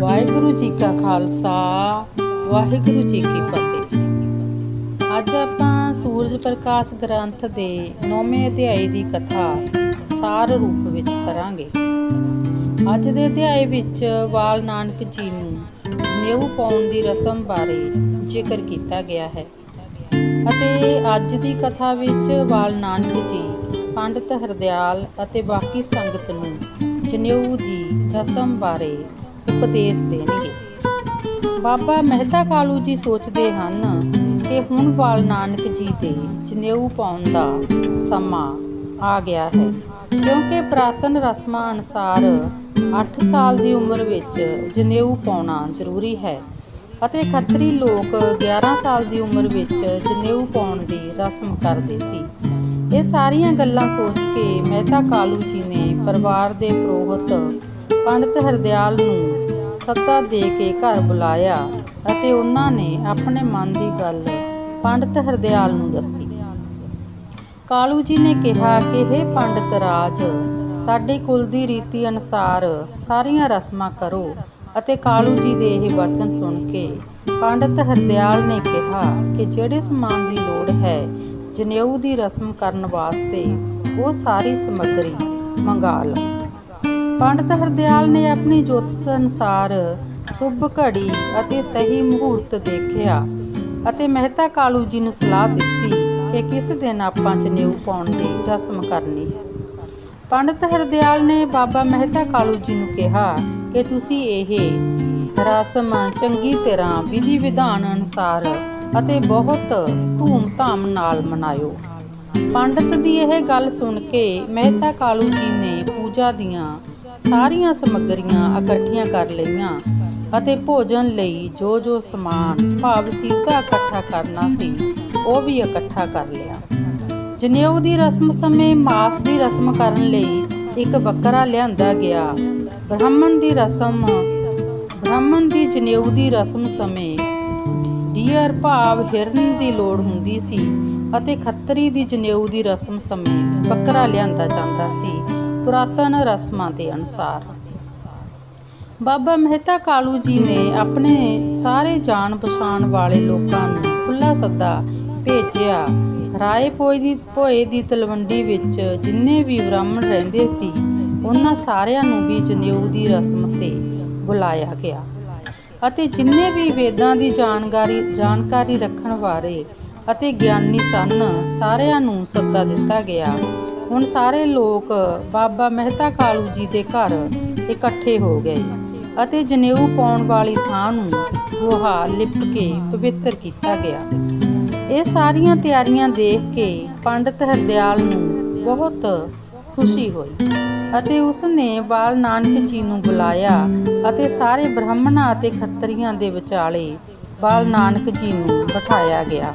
ਵਾਹਿਗੁਰੂ ਜੀ ਕਾ ਖਾਲਸਾ, ਵਾਹਿਗੁਰੂ ਜੀ ਕੀ ਫਤਿਹ। ਅੱਜ ਆਪਾਂ ਸੂਰਜ ਪ੍ਰਕਾਸ਼ ਗ੍ਰੰਥ ਦੇ 9ਵੇਂ ਅਧਿਆਇ ਦੀ ਕਥਾ ਸਾਰ ਰੂਪ ਵਿੱਚ ਕਰਾਂਗੇ। ਅੱਜ ਦੇ ਅਧਿਆਏ ਵਿੱਚ ਵਾਲ ਨਾਨਕ ਜੀ ਨੂੰ ਨਿਉ ਪਾਉਣ ਦੀ ਰਸਮ ਬਾਰੇ ਜ਼ਿਕਰ ਕੀਤਾ ਗਿਆ ਹੈ। ਅਤੇ ਅੱਜ ਦੀ ਕਥਾ ਵਿੱਚ ਵਾਲ ਨਾਨਕ ਜੀ, ਪੰਡਤ ਹਰਦਿਆਲ ਅਤੇ ਬਾਕੀ ਸੰਗਤ ਨੂੰ ਜਨੇਊ ਦੀ ਰਸਮ ਬਾਰੇ ਉਪਦੇਸ਼ ਦੇਣਗੇ। ਬਾਬਾ ਮਹਿਤਾ ਕਾਲੂ ਜੀ ਸੋਚਦੇ ਹਨ ਕਿ ਹੁਣ ਵਾਲ ਨਾਨਕ ਜੀ ਦੇ ਜਨੇਊ ਪਾਉਣ ਦਾ ਸਮਾਂ ਆ ਗਿਆ ਹੈ, ਕਿਉਂਕਿ ਪ੍ਰਾਤਨ ਰਸਮਾਂ ਅਨੁਸਾਰ 8 ਸਾਲ ਦੀ ਉਮਰ ਵਿੱਚ ਜਨੇਊ ਪਾਉਣਾ ਜ਼ਰੂਰੀ ਹੈ ਅਤੇ ਖੱਤਰੀ ਲੋਕ 11 ਸਾਲ ਦੀ ਉਮਰ ਵਿੱਚ ਜਨੇਊ ਪਾਉਣ ਦੀ ਰਸਮ ਕਰਦੇ ਸੀ। ਇਹ ਸਾਰੀਆਂ ਗੱਲਾਂ ਸੋਚ ਕੇ ਮਹਿਤਾ ਕਾਲੂ ਜੀ ਨੇ ਪਰਿਵਾਰ ਦੇ ਪ੍ਰੋਹਤ ਪੰਡਤ ਹਰਦਿਆਲ ਨੂੰ ਸੱਦਾ ਦੇ ਕੇ ਘਰ ਬੁਲਾਇਆ ਅਤੇ ਉਹਨਾਂ ਨੇ ਆਪਣੇ ਮਨ ਦੀ ਗੱਲ ਪੰਡਤ ਹਰਦਿਆਲ ਨੂੰ ਦੱਸੀ। ਕਾਲੂ ਜੀ ਨੇ ਕਿਹਾ ਕਿ ਇਹ ਪੰਡਤ ਰਾਜ, ਸਾਡੇ ਕੁਲ ਦੀ ਰੀਤੀ ਅਨੁਸਾਰ ਸਾਰੀਆਂ ਰਸਮਾਂ ਕਰੋ ਅਤੇ ਕਾਲੂ ਜੀ ਦੇ ਇਹ ਵਚਨ ਸੁਣ ਕੇ ਪੰਡਤ ਹਰਦਿਆਲ ਨੇ ਕਿਹਾ ਕਿ ਜਿਹੜੇ ਸਮਾਨ ਦੀ ਲੋੜ ਹੈ, ਜਨੇਊ ਦੀ ਰਸਮ ਕਰਨ ਵਾਸਤੇ ਉਹ ਸਾਰੀ ਸਮੱਗਰੀ ਮੰਗਾ ਲਓ ਪੰਡਤ ਹਰਦਿਆਲ ਨੇ ਆਪਣੀ ਜੋਤਸ ਅਨੁਸਾਰ ਸੁਭ ਘੜੀ ਅਤੇ ਸਹੀ ਮਹੂਰਤ ਦੇਖਿਆ ਅਤੇ ਮਹਿਤਾ ਕਾਲੂ ਜੀ ਨੂੰ ਸਲਾਹ ਦਿੱਤੀ ਕਿ ਕਿਸ ਦਿਨ ਆਪਾਂ ਜਨੇਊ ਪਾਉਣ ਦੀ ਰਸਮ ਕਰਨੀ ਹੈ। ਪੰਡਤ ਹਰਦਿਆਲ ਨੇ ਬਾਬਾ ਮਹਿਤਾ ਕਾਲੂ ਜੀ ਨੂੰ ਕਿਹਾ ਕਿ ਤੁਸੀਂ ਇਹ ਰਸਮ ਚੰਗੀ ਤਰ੍ਹਾਂ ਵਿਧੀ ਵਿਧਾਨ ਅਨੁਸਾਰ ਅਤੇ ਬਹੁਤ ਧੂਮ-ਧਾਮ ਨਾਲ ਮਨਾਇਓ। ਪੰਡਤ ਦੀ ਇਹ ਗੱਲ ਸੁਣ ਕੇ ਮਹਿਤਾ ਕਾਲੂ ਜੀ ਨੇ ਪੂਜਾ ਦੀਆਂ ਸਾਰੀਆਂ ਸਮੱਗਰੀਆਂ ਇਕੱਠੀਆਂ ਕਰ ਲਈਆਂ ਅਤੇ ਭੋਜਨ ਲਈ ਜੋ ਜੋ ਸਮਾਨ ਭਾਵ ਸੀਤਾ ਇਕੱਠਾ ਕਰਨਾ ਸੀ, ਉਹ ਵੀ ਇਕੱਠਾ ਕਰ ਲਿਆ। ਜਨੇਊ ਦੀ ਰਸਮ ਸਮੇਂ ਮਾਸ ਦੀ ਰਸਮ ਕਰਨ ਲਈ ਇੱਕ ਬੱਕਰਾ ਲਿਆਂਦਾ ਗਿਆ। ਬ੍ਰਾਹਮਣ ਦੀ ਰਸਮ, ਬ੍ਰਾਹਮਣ ਦੀ ਜਨੇਊ ਦੀ ਰਸਮ ਸਮੇਂ ਡੀਅਰ ਭਾਵ ਹਿਰਨ ਦੀ ਲੋੜ ਹੁੰਦੀ ਸੀ ਅਤੇ ਖੱਤਰੀ ਦੀ ਜਨੇਊ ਦੀ ਰਸਮ ਸਮੇਂ ਬੱਕਰਾ ਲਿਆਂਦਾ ਜਾਂਦਾ ਸੀ। ਪੁਰਾਤਨ ਰਸਮਾਂ ਦੇ ਅਨੁਸਾਰ। ਬਾਬਾ ਮਹਿਤਾ ਕਾਲੂ ਜੀ ਨੇ ਆਪਣੇ ਸਾਰੇ ਜਾਣ ਪਛਾਣ ਵਾਲੇ ਲੋਕਾਂ ਨੂੰ ਖੁੱਲਾ ਸੱਦਾ ਭੇਜਿਆ। ਰਾਏ ਪੋਏ ਦੀ, ਭੋਏ ਦੀ ਤਲਵੰਡੀ ਵਿੱਚ ਜਿੰਨੇ ਵੀ ਬ੍ਰਾਹਮਣ ਰਹਿੰਦੇ ਸੀ, ਉਹਨਾਂ ਸਾਰਿਆਂ ਨੂੰ ਵੀ ਜਨੇਊ ਦੀ ਰਸਮ ਤੇ ਬੁਲਾਇਆ ਗਿਆ। ਅਤੇ ਜਿੰਨੇ ਵੀ ਵੇਦਾਂ ਦੀ ਜਾਣਕਾਰੀ ਜਾਣਕਾਰੀ ਰੱਖਣ ਵਾਲੇ ਅਤੇ ਗਿਆਨੀ ਸਨ, ਸਾਰਿਆਂ ਨੂੰ ਸੱਦਾ ਦਿੱਤਾ ਗਿਆ। ਹੁਣ ਸਾਰੇ ਲੋਕ ਬਾਬਾ ਮਹਿਤਾ ਕਾਲੂ ਜੀ ਦੇ ਘਰ ਇਕੱਠੇ ਹੋ ਗਏ ਅਤੇ ਜਨੇਊ ਪਾਉਣ ਵਾਲੀ ਥਾਂ ਨੂੰ ਗੋਹਾ ਲਿਪ ਕੇ ਪਵਿੱਤਰ ਕੀਤਾ ਗਿਆ। ਇਹ ਸਾਰੀਆਂ ਤਿਆਰੀਆਂ ਦੇਖ ਕੇ ਪੰਡਤ ਹਰਦਿਆਲ ਨੂੰ ਬਹੁਤ ਖੁਸ਼ੀ ਹੋਈ ਅਤੇ ਉਸ ਨੇ ਵਾਲ ਨਾਨਕ ਜੀ ਨੂੰ ਬੁਲਾਇਆ ਅਤੇ ਸਾਰੇ ਬ੍ਰਾਹਮਣਾਂ ਅਤੇ ਖੱਤਰੀਆਂ ਦੇ ਵਿਚਾਲੇ ਬਾਲ ਨਾਨਕ ਜੀ ਨੂੰ ਬਿਠਾਇਆ ਗਿਆ।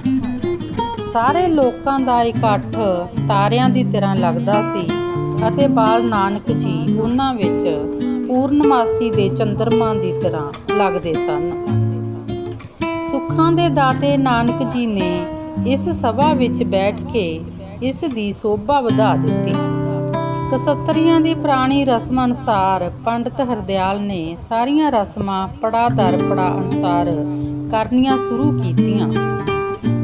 ਸਾਰੇ ਲੋਕਾਂ ਦਾ ਇਕੱਠ ਤਾਰਿਆਂ ਦੀ ਤਰ੍ਹਾਂ ਲੱਗਦਾ ਸੀ ਅਤੇ ਬਾਲ ਨਾਨਕ ਜੀ ਉਹਨਾਂ ਵਿੱਚ ਪੂਰਨਮਾਸੀ ਦੇ ਚੰਦਰਮਾ ਦੀ ਤਰ੍ਹਾਂ ਲੱਗਦੇ ਸਨ। ਸੁੱਖਾਂ ਦੇ ਦਾਤੇ ਨਾਨਕ ਜੀ ਨੇ ਇਸ ਸਭਾ ਵਿੱਚ ਬੈਠ ਕੇ ਇਸ ਦੀ ਸੋਭਾ ਵਧਾ ਦਿੱਤੀ। ਕਸਤਰੀਆਂ ਦੀ ਪੁਰਾਣੀ ਰਸਮ ਅਨੁਸਾਰ ਪੰਡਤ ਹਰਦਿਆਲ ਨੇ ਸਾਰੀਆਂ ਰਸਮਾਂ ਪੜਾ ਦਰ ਪੜਾ ਅਨੁਸਾਰ ਕਰਨੀਆਂ ਸ਼ੁਰੂ ਕੀਤੀਆਂ।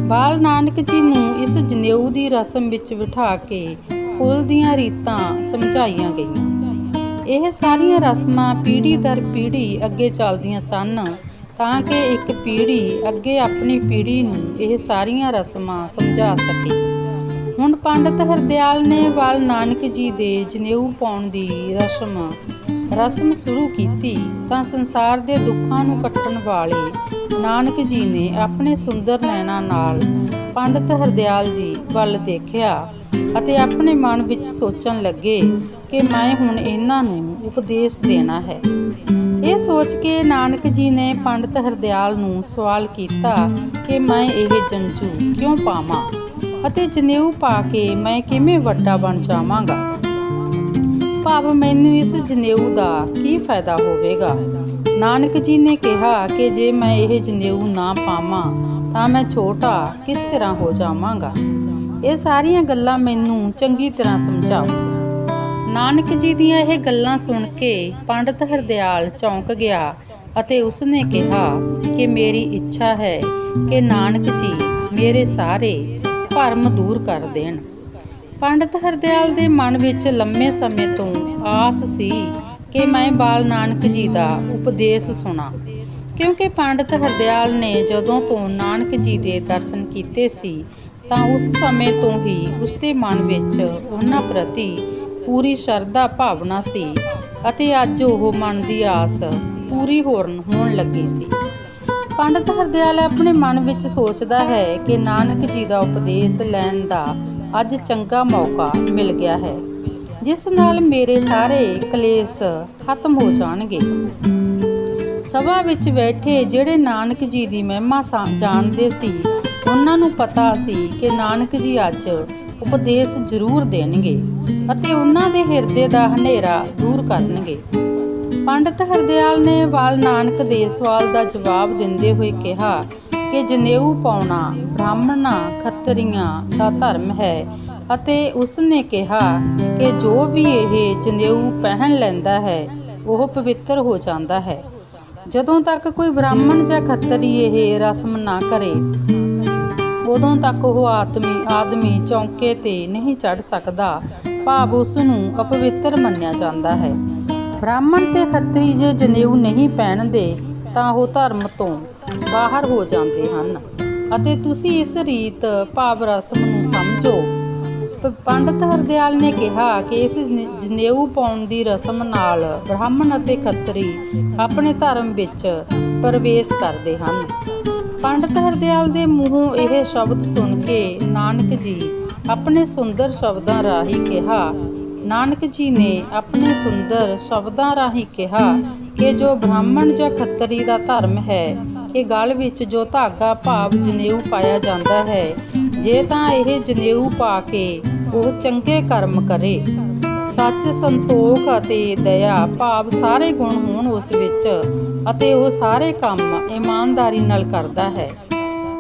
ਬਾਲ ਨਾਨਕ ਜੀ ਨੂੰ ਇਸ ਜਨੇਊ ਦੀ ਰਸਮ ਵਿੱਚ ਬਿਠਾ ਕੇ ਕੁਲ ਦੀਆਂ ਰੀਤਾਂ ਸਮਝਾਈਆਂ ਗਈਆਂ। ਇਹ ਸਾਰੀਆਂ ਰਸਮਾਂ ਪੀੜ੍ਹੀ ਦਰ ਪੀੜ੍ਹੀ ਅੱਗੇ ਚੱਲਦੀਆਂ ਸਨ ਤਾਂ ਕਿ ਇੱਕ ਪੀੜ੍ਹੀ ਅੱਗੇ ਆਪਣੀ ਪੀੜ੍ਹੀ ਨੂੰ ਇਹ ਸਾਰੀਆਂ ਰਸਮਾਂ ਸਮਝਾ ਸਕੇ। ਹੁਣ ਪੰਡਤ ਹਰਦਿਆਲ ਨੇ ਵਾਲ ਨਾਨਕ ਜੀ ਦੇ ਜਨੇਊ ਪਾਉਣ ਦੀ ਰਸਮ ਰਸਮ ਸ਼ੁਰੂ ਕੀਤੀ ਤਾਂ ਸੰਸਾਰ ਦੇ ਦੁੱਖਾਂ ਨੂੰ ਕੱਟਣ ਵਾਲੇ ਨਾਨਕ ਜੀ ਨੇ ਆਪਣੇ ਸੁੰਦਰ ਨੈਣਾ ਨਾਲ ਪੰਡਤ ਹਰਦਿਆਲ ਜੀ ਵੱਲ ਦੇਖਿਆ ਅਤੇ ਆਪਣੇ ਮਨ ਵਿੱਚ ਸੋਚਣ ਲੱਗੇ ਕਿ ਮੈਂ ਹੁਣ ਇਹਨਾਂ ਨੂੰ ਉਪਦੇਸ਼ ਦੇਣਾ ਹੈ। ਇਹ ਸੋਚ ਕੇ ਨਾਨਕ ਜੀ ਨੇ ਪੰਡਤ ਹਰਦਿਆਲ ਨੂੰ ਸਵਾਲ ਕੀਤਾ ਕਿ ਮੈਂ ਇਹ ਜੰਜੂ ਕਿਉਂ ਪਾਵਾਂ ਅਤੇ ਜਨੇਊ ਪਾ ਕੇ ਮੈਂ ਕਿਵੇਂ ਵੱਡਾ ਬਣ ਜਾਵਾਂਗਾ? ਭਾਵ ਮੈਨੂੰ ਇਸ ਜਨੇਊ ਦਾ ਕੀ ਫਾਇਦਾ ਹੋਵੇਗਾ? ਨਾਨਕ ਜੀ ਨੇ ਕਿਹਾ ਕਿ ਜੇ ਮੈਂ ਇਹ ਜਨੇਊ ਨਾ ਪਾਵਾਂ, ਤਾਂ ਮੈਂ ਛੋਟਾ ਕਿਸ ਤਰ੍ਹਾਂ ਹੋ ਜਾਵਾਂਗਾ? ਇਹ ਸਾਰੀਆਂ ਗੱਲਾਂ ਮੈਨੂੰ ਚੰਗੀ ਤਰ੍ਹਾਂ ਸਮਝਾਓ। ਨਾਨਕ ਜੀ ਦੀਆਂ ਇਹ ਗੱਲਾਂ ਸੁਣ ਕੇ ਪੰਡਤ ਹਰਦਿਆਲ ਚੌਂਕ ਗਿਆ ਅਤੇ ਉਸਨੇ ਕਿਹਾ ਕਿ ਮੇਰੀ ਇੱਛਾ ਹੈ ਕਿ ਨਾਨਕ ਜੀ ਮੇਰੇ ਸਾਰੇ ਭਰਮ ਦੂਰ ਕਰ ਦੇਣ। ਪੰਡਤ ਹਰਦਿਆਲ ਦੇ ਮਨ ਵਿੱਚ ਲੰਮੇ ਸਮੇਂ ਤੋਂ ਆਸ ਸੀ ਕਿ ਮੈਂ ਬਾਲ ਨਾਨਕ ਜੀ ਦਾ ਉਪਦੇਸ਼ ਸੁਣਾ। ਕਿਉਂਕਿ ਪੰਡਤ ਹਰਦਿਆਲ ਨੇ ਜਦੋਂ ਤੋਂ ਨਾਨਕ ਜੀ ਦੇ ਦਰਸ਼ਨ ਕੀਤੇ ਸੀ, ਤਾਂ ਉਸ ਸਮੇਂ ਤੋਂ ਹੀ ਉਸਦੇ ਮਨ ਵਿੱਚ ਉਹਨਾਂ ਪ੍ਰਤੀ ਪੂਰੀ ਸ਼ਰਧਾ ਭਾਵਨਾ ਸੀ ਅਤੇ ਅੱਜ ਉਹ ਮਨ ਦੀ ਆਸ ਪੂਰੀ ਹੋਰਨ ਹੋਣ ਲੱਗੀ ਸੀ। ਪੰਡਤ ਹਰਦਿਆਲ ਆਪਣੇ ਮਨ ਵਿੱਚ ਸੋਚਦਾ ਹੈ ਕਿ ਨਾਨਕ ਜੀ ਦਾ ਉਪਦੇਸ਼ ਲੈਣ ਦਾ ਅੱਜ ਚੰਗਾ ਮੌਕਾ ਮਿਲ ਗਿਆ ਹੈ। ਜਿਸ ਨਾਲ ਮੇਰੇ ਸਾਰੇ ਕਲੇਸ਼ ਖਤਮ ਹੋ ਜਾਣਗੇ। ਸਭਾ ਵਿੱਚ ਬੈਠੇ ਜਿਹੜੇ ਨਾਨਕ ਜੀ ਦੀ ਮਹਿਮਾ ਜਾਣਦੇ ਸੀ, ਉਹਨਾਂ ਨੂੰ ਪਤਾ ਸੀ ਕਿ ਨਾਨਕ ਜੀ ਅੱਜ ਉਪਦੇਸ਼ ਜ਼ਰੂਰ ਦੇਣਗੇ ਅਤੇ ਉਹਨਾਂ ਦੇ ਹਿਰਦੇ ਦਾ ਹਨੇਰਾ ਦੂਰ ਕਰਨਗੇ। ਪੰਡਤ ਹਰਦਿਆਲ ਨੇ ਵਾਲ ਨਾਨਕ ਦੇ ਸਵਾਲ ਦਾ ਜਵਾਬ ਦਿੰਦੇ ਹੋਏ ਕਿਹਾ ਕਿ ਜਨੇਊ ਪਾਉਣਾ, ਬ੍ਰਾਹਮਣਾਂ ਖੱਤਰੀਆਂ ਦਾ ਧਰਮ ਹੈ ਅਤੇ ਉਸ ਨੇ ਕਿਹਾ ਕਿ ਜੋ ਵੀ ਇਹ ਜਨੇਊ ਪਹਿਨ ਲੈਂਦਾ ਹੈ, ਉਹ ਪਵਿੱਤਰ ਹੋ ਜਾਂਦਾ ਹੈ। ਜਦੋਂ ਤੱਕ ਕੋਈ ਬ੍ਰਾਹਮਣ ਜਾਂ ਖੱਤਰੀ ਇਹ ਰਸਮ ਨਾ ਕਰੇ, ਉਦੋਂ ਤੱਕ ਉਹ ਆਦਮੀ ਆਦਮੀ ਚੌਂਕੇ ਤੇ ਨਹੀਂ ਚੜ ਸਕਦਾ। ਭਾਵ ਉਸ ਨੂੰ ਅਪਵਿੱਤਰ ਮੰਨਿਆ ਜਾਂਦਾ ਹੈ। ਬ੍ਰਾਹਮਣ ਤੇ ਖੱਤਰੀ ਜੇ ਜਨੇਊ ਨਹੀਂ ਪਹਿਨਦੇ, ਤਾਂ ਉਹ ਧਰਮ ਤੋਂ ਬਾਹਰ ਹੋ ਜਾਂਦੇ ਹਨ। ਅਤੇ ਤੁਸੀਂ ਇਸ ਰੀਤ ਭਾਵ ਰਸਮ ਨੂੰ ਸਮਝੋ। ਪੰਡਤ ਹਰਦਿਆਲ ਨੇ ਕਿਹਾ ਕਿ ਇਸ ਜਨੇਊ ਪਾਉਣ ਦੀ ਰਸਮ ਨਾਲ ਬ੍ਰਾਹਮਣ ਅਤੇ ਖੱਤਰੀ ਆਪਣੇ ਧਰਮ ਵਿੱਚ ਪ੍ਰਵੇਸ਼ ਕਰਦੇ ਹਨ। ਪੰਡਤ ਹਰਦਿਆਲ ਦੇ ਮੂੰਹੋਂ ਇਹ ਸ਼ਬਦ ਸੁਣ ਕੇ ਨਾਨਕ ਜੀ ਆਪਣੇ ਸੁੰਦਰ ਸ਼ਬਦਾਂ ਰਾਹੀਂ ਕਿਹਾ, ਨਾਨਕ ਜੀ ਨੇ ਆਪਣੇ ਸੁੰਦਰ ਸ਼ਬਦਾਂ ਰਾਹੀਂ ਕਿਹਾ ਕਿ ਜੋ ਬ੍ਰਾਹਮਣ ਜਾਂ ਖੱਤਰੀ ਦਾ ਧਰਮ ਹੈ ਕਿ ਗਲ ਵਿੱਚ ਜੋ ਧਾਗਾ, ਭਾਵ ਜਨੇਊ ਪਾਇਆ ਜਾਂਦਾ ਹੈ ਜੇ ਤਾਂ ਇਹ ਜਨੇਊ ਪਾ ਕੇ ਉਹ ਚੰਗੇ ਕਰਮ ਕਰੇ। ਸੱਚ, ਸੰਤੋਖ ਅਤੇ ਦਇਆ ਭਾਵ ਸਾਰੇ ਗੁਣ ਹੋਣ ਉਸ ਵਿੱਚ ਅਤੇ ਉਹ ਸਾਰੇ ਕੰਮ ਇਮਾਨਦਾਰੀ ਨਾਲ ਕਰਦਾ ਹੈ।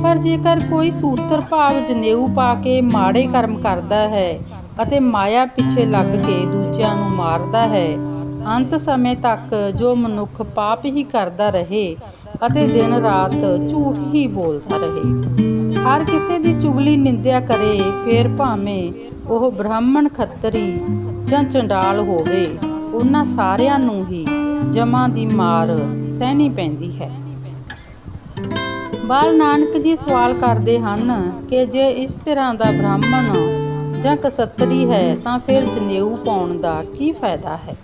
ਪਰ ਜੇਕਰ ਕੋਈ ਸੂਤਰ ਭਾਵ ਜਨੇਊ ਪਾ ਕੇ ਮਾੜੇ ਕਰਮ ਕਰਦਾ ਹੈ ਅਤੇ ਮਾਇਆ ਪਿੱਛੇ ਲੱਗ ਕੇ ਦੂਜਿਆਂ ਨੂੰ ਮਾਰਦਾ ਹੈ, ਅੰਤ ਸਮੇਂ ਤੱਕ ਜੋ ਮਨੁੱਖ ਪਾਪ ਹੀ ਕਰਦਾ ਰਹੇ ਅਤੇ ਦਿਨ ਰਾਤ ਝੂਠ ਹੀ ਬੋਲਦਾ ਰਹੇ। ਹਰ ਕਿਸੇ ਦੀ ਚੁਗਲੀ ਨਿੰਦਿਆ ਕਰੇ, ਫੇਰ ਭਾਵੇਂ ਉਹ ਬ੍ਰਾਹਮਣ ਖੱਤਰੀ ਜਾਂ ਚੰਡਾਲ ਹੋਵੇ, ਉਹਨਾਂ ਸਾਰਿਆਂ ਨੂੰ ਹੀ ਜਮਾਂ ਦੀ ਮਾਰ ਸਹਿਣੀ ਪੈਂਦੀ ਹੈ। ਬਾਲ ਨਾਨਕ ਜੀ ਸਵਾਲ ਕਰਦੇ ਹਨ ਕਿ ਜੇ ਇਸ ਤਰ੍ਹਾਂ ਦਾ ਬ੍ਰਾਹਮਣ ਜਾਂ ਕਸਤਰੀ ਹੈ, ਤਾਂ ਫਿਰ ਜਨੇਊ ਪਾਉਣ ਦਾ ਕੀ ਫਾਇਦਾ ਹੈ?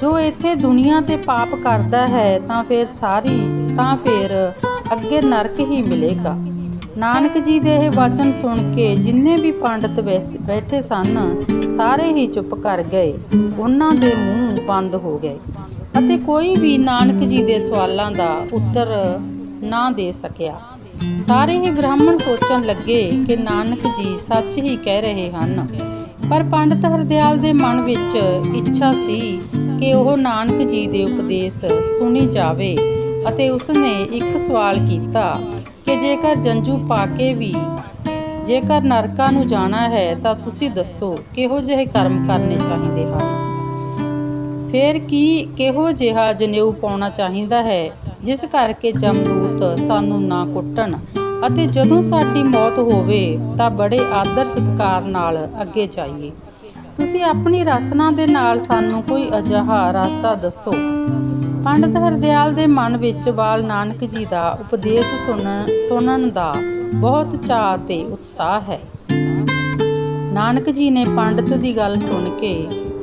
ਜੋ ਇੱਥੇ ਦੁਨੀਆ ਤੇ ਪਾਪ ਕਰਦਾ ਹੈ, ਤਾਂ ਫਿਰ ਸਾਰੀ ਤਾਂ ਫਿਰ ਅੱਗੇ ਨਰਕ ਹੀ ਮਿਲੇਗਾ। ਨਾਨਕ ਜੀ ਦੇ ਇਹ ਵਚਨ ਸੁਣ ਕੇ ਜਿੰਨੇ ਵੀ ਪੰਡਤ ਬੈਸ- ਬੈਠੇ ਸਨ, ਸਾਰੇ ਹੀ ਚੁੱਪ ਕਰ ਗਏ। ਉਹਨਾਂ ਦੇ ਮੂੰਹ ਬੰਦ ਹੋ ਗਏ ਅਤੇ ਕੋਈ ਵੀ ਨਾਨਕ ਜੀ ਦੇ ਸਵਾਲਾਂ ਦਾ ਉੱਤਰ ਨਾ ਦੇ ਸਕਿਆ। ਸਾਰੇ ਹੀ ਬ੍ਰਾਹਮਣ ਸੋਚਣ ਲੱਗੇ ਕਿ ਨਾਨਕ ਜੀ ਸੱਚ ਹੀ ਕਹਿ ਰਹੇ ਹਨ। ਪਰ ਪੰਡਤ ਹਰਦਿਆਲ ਦੇ ਮਨ ਵਿੱਚ ਇੱਛਾ ਸੀ ਕਿ ਉਹ ਨਾਨਕ ਜੀ ਦੇ ਉਪਦੇਸ਼ ਸੁਣੀ ਜਾਵੇ। ਅਤੇ ਉਸਨੇ ਇੱਕ ਸਵਾਲ ਕੀਤਾ ਕਿ ਜੇਕਰ ਜੰਜੂ ਪਾ ਕੇ ਵੀ ਜੇਕਰ ਨਰਕਾਂ ਨੂੰ ਜਾਣਾ ਹੈ ਤਾਂ ਤੁਸੀਂ ਦੱਸੋ ਕਿਹੋ ਜਿਹੇ ਕਰਮ ਕਰਨੇ ਚਾਹੀਦੇ ਹਨ? ਫਿਰ ਕੀ ਕਿਹੋ ਜਿਹਾ ਜਨੇਊ ਪਾਉਣਾ ਚਾਹੀਦਾ ਹੈ, ਜਿਸ ਕਰਕੇ ਜਮਦੂਤ ਸਾਨੂੰ ਨਾ ਕੁੱਟਣ ਅਤੇ ਜਦੋਂ ਸਾਡੀ ਮੌਤ ਹੋਵੇ ਤਾਂ ਬੜੇ ਆਦਰ ਸਤਿਕਾਰ ਨਾਲ ਅੱਗੇ ਜਾਈਏ। ਤੁਸੀਂ ਆਪਣੀ ਰਸਨਾ ਦੇ ਨਾਲ ਸਾਨੂੰ ਕੋਈ ਅਜਿਹਾ ਰਸਤਾ ਦੱਸੋ। ਪੰਡਤ ਹਰਦਿਆਲ ਦੇ ਮਨ ਵਿੱਚ ਬਾਲ ਨਾਨਕ ਜੀ ਦਾ ਉਪਦੇਸ਼ ਸੁਣਨ ਸੁਣਨ ਦਾ ਬਹੁਤ ਚਾਅ ਤੇ ਉਤਸ਼ਾਹ ਹੈ। ਨਾਨਕ ਜੀ ਨੇ ਪੰਡਤ ਦੀ ਗੱਲ ਸੁਣ ਕੇ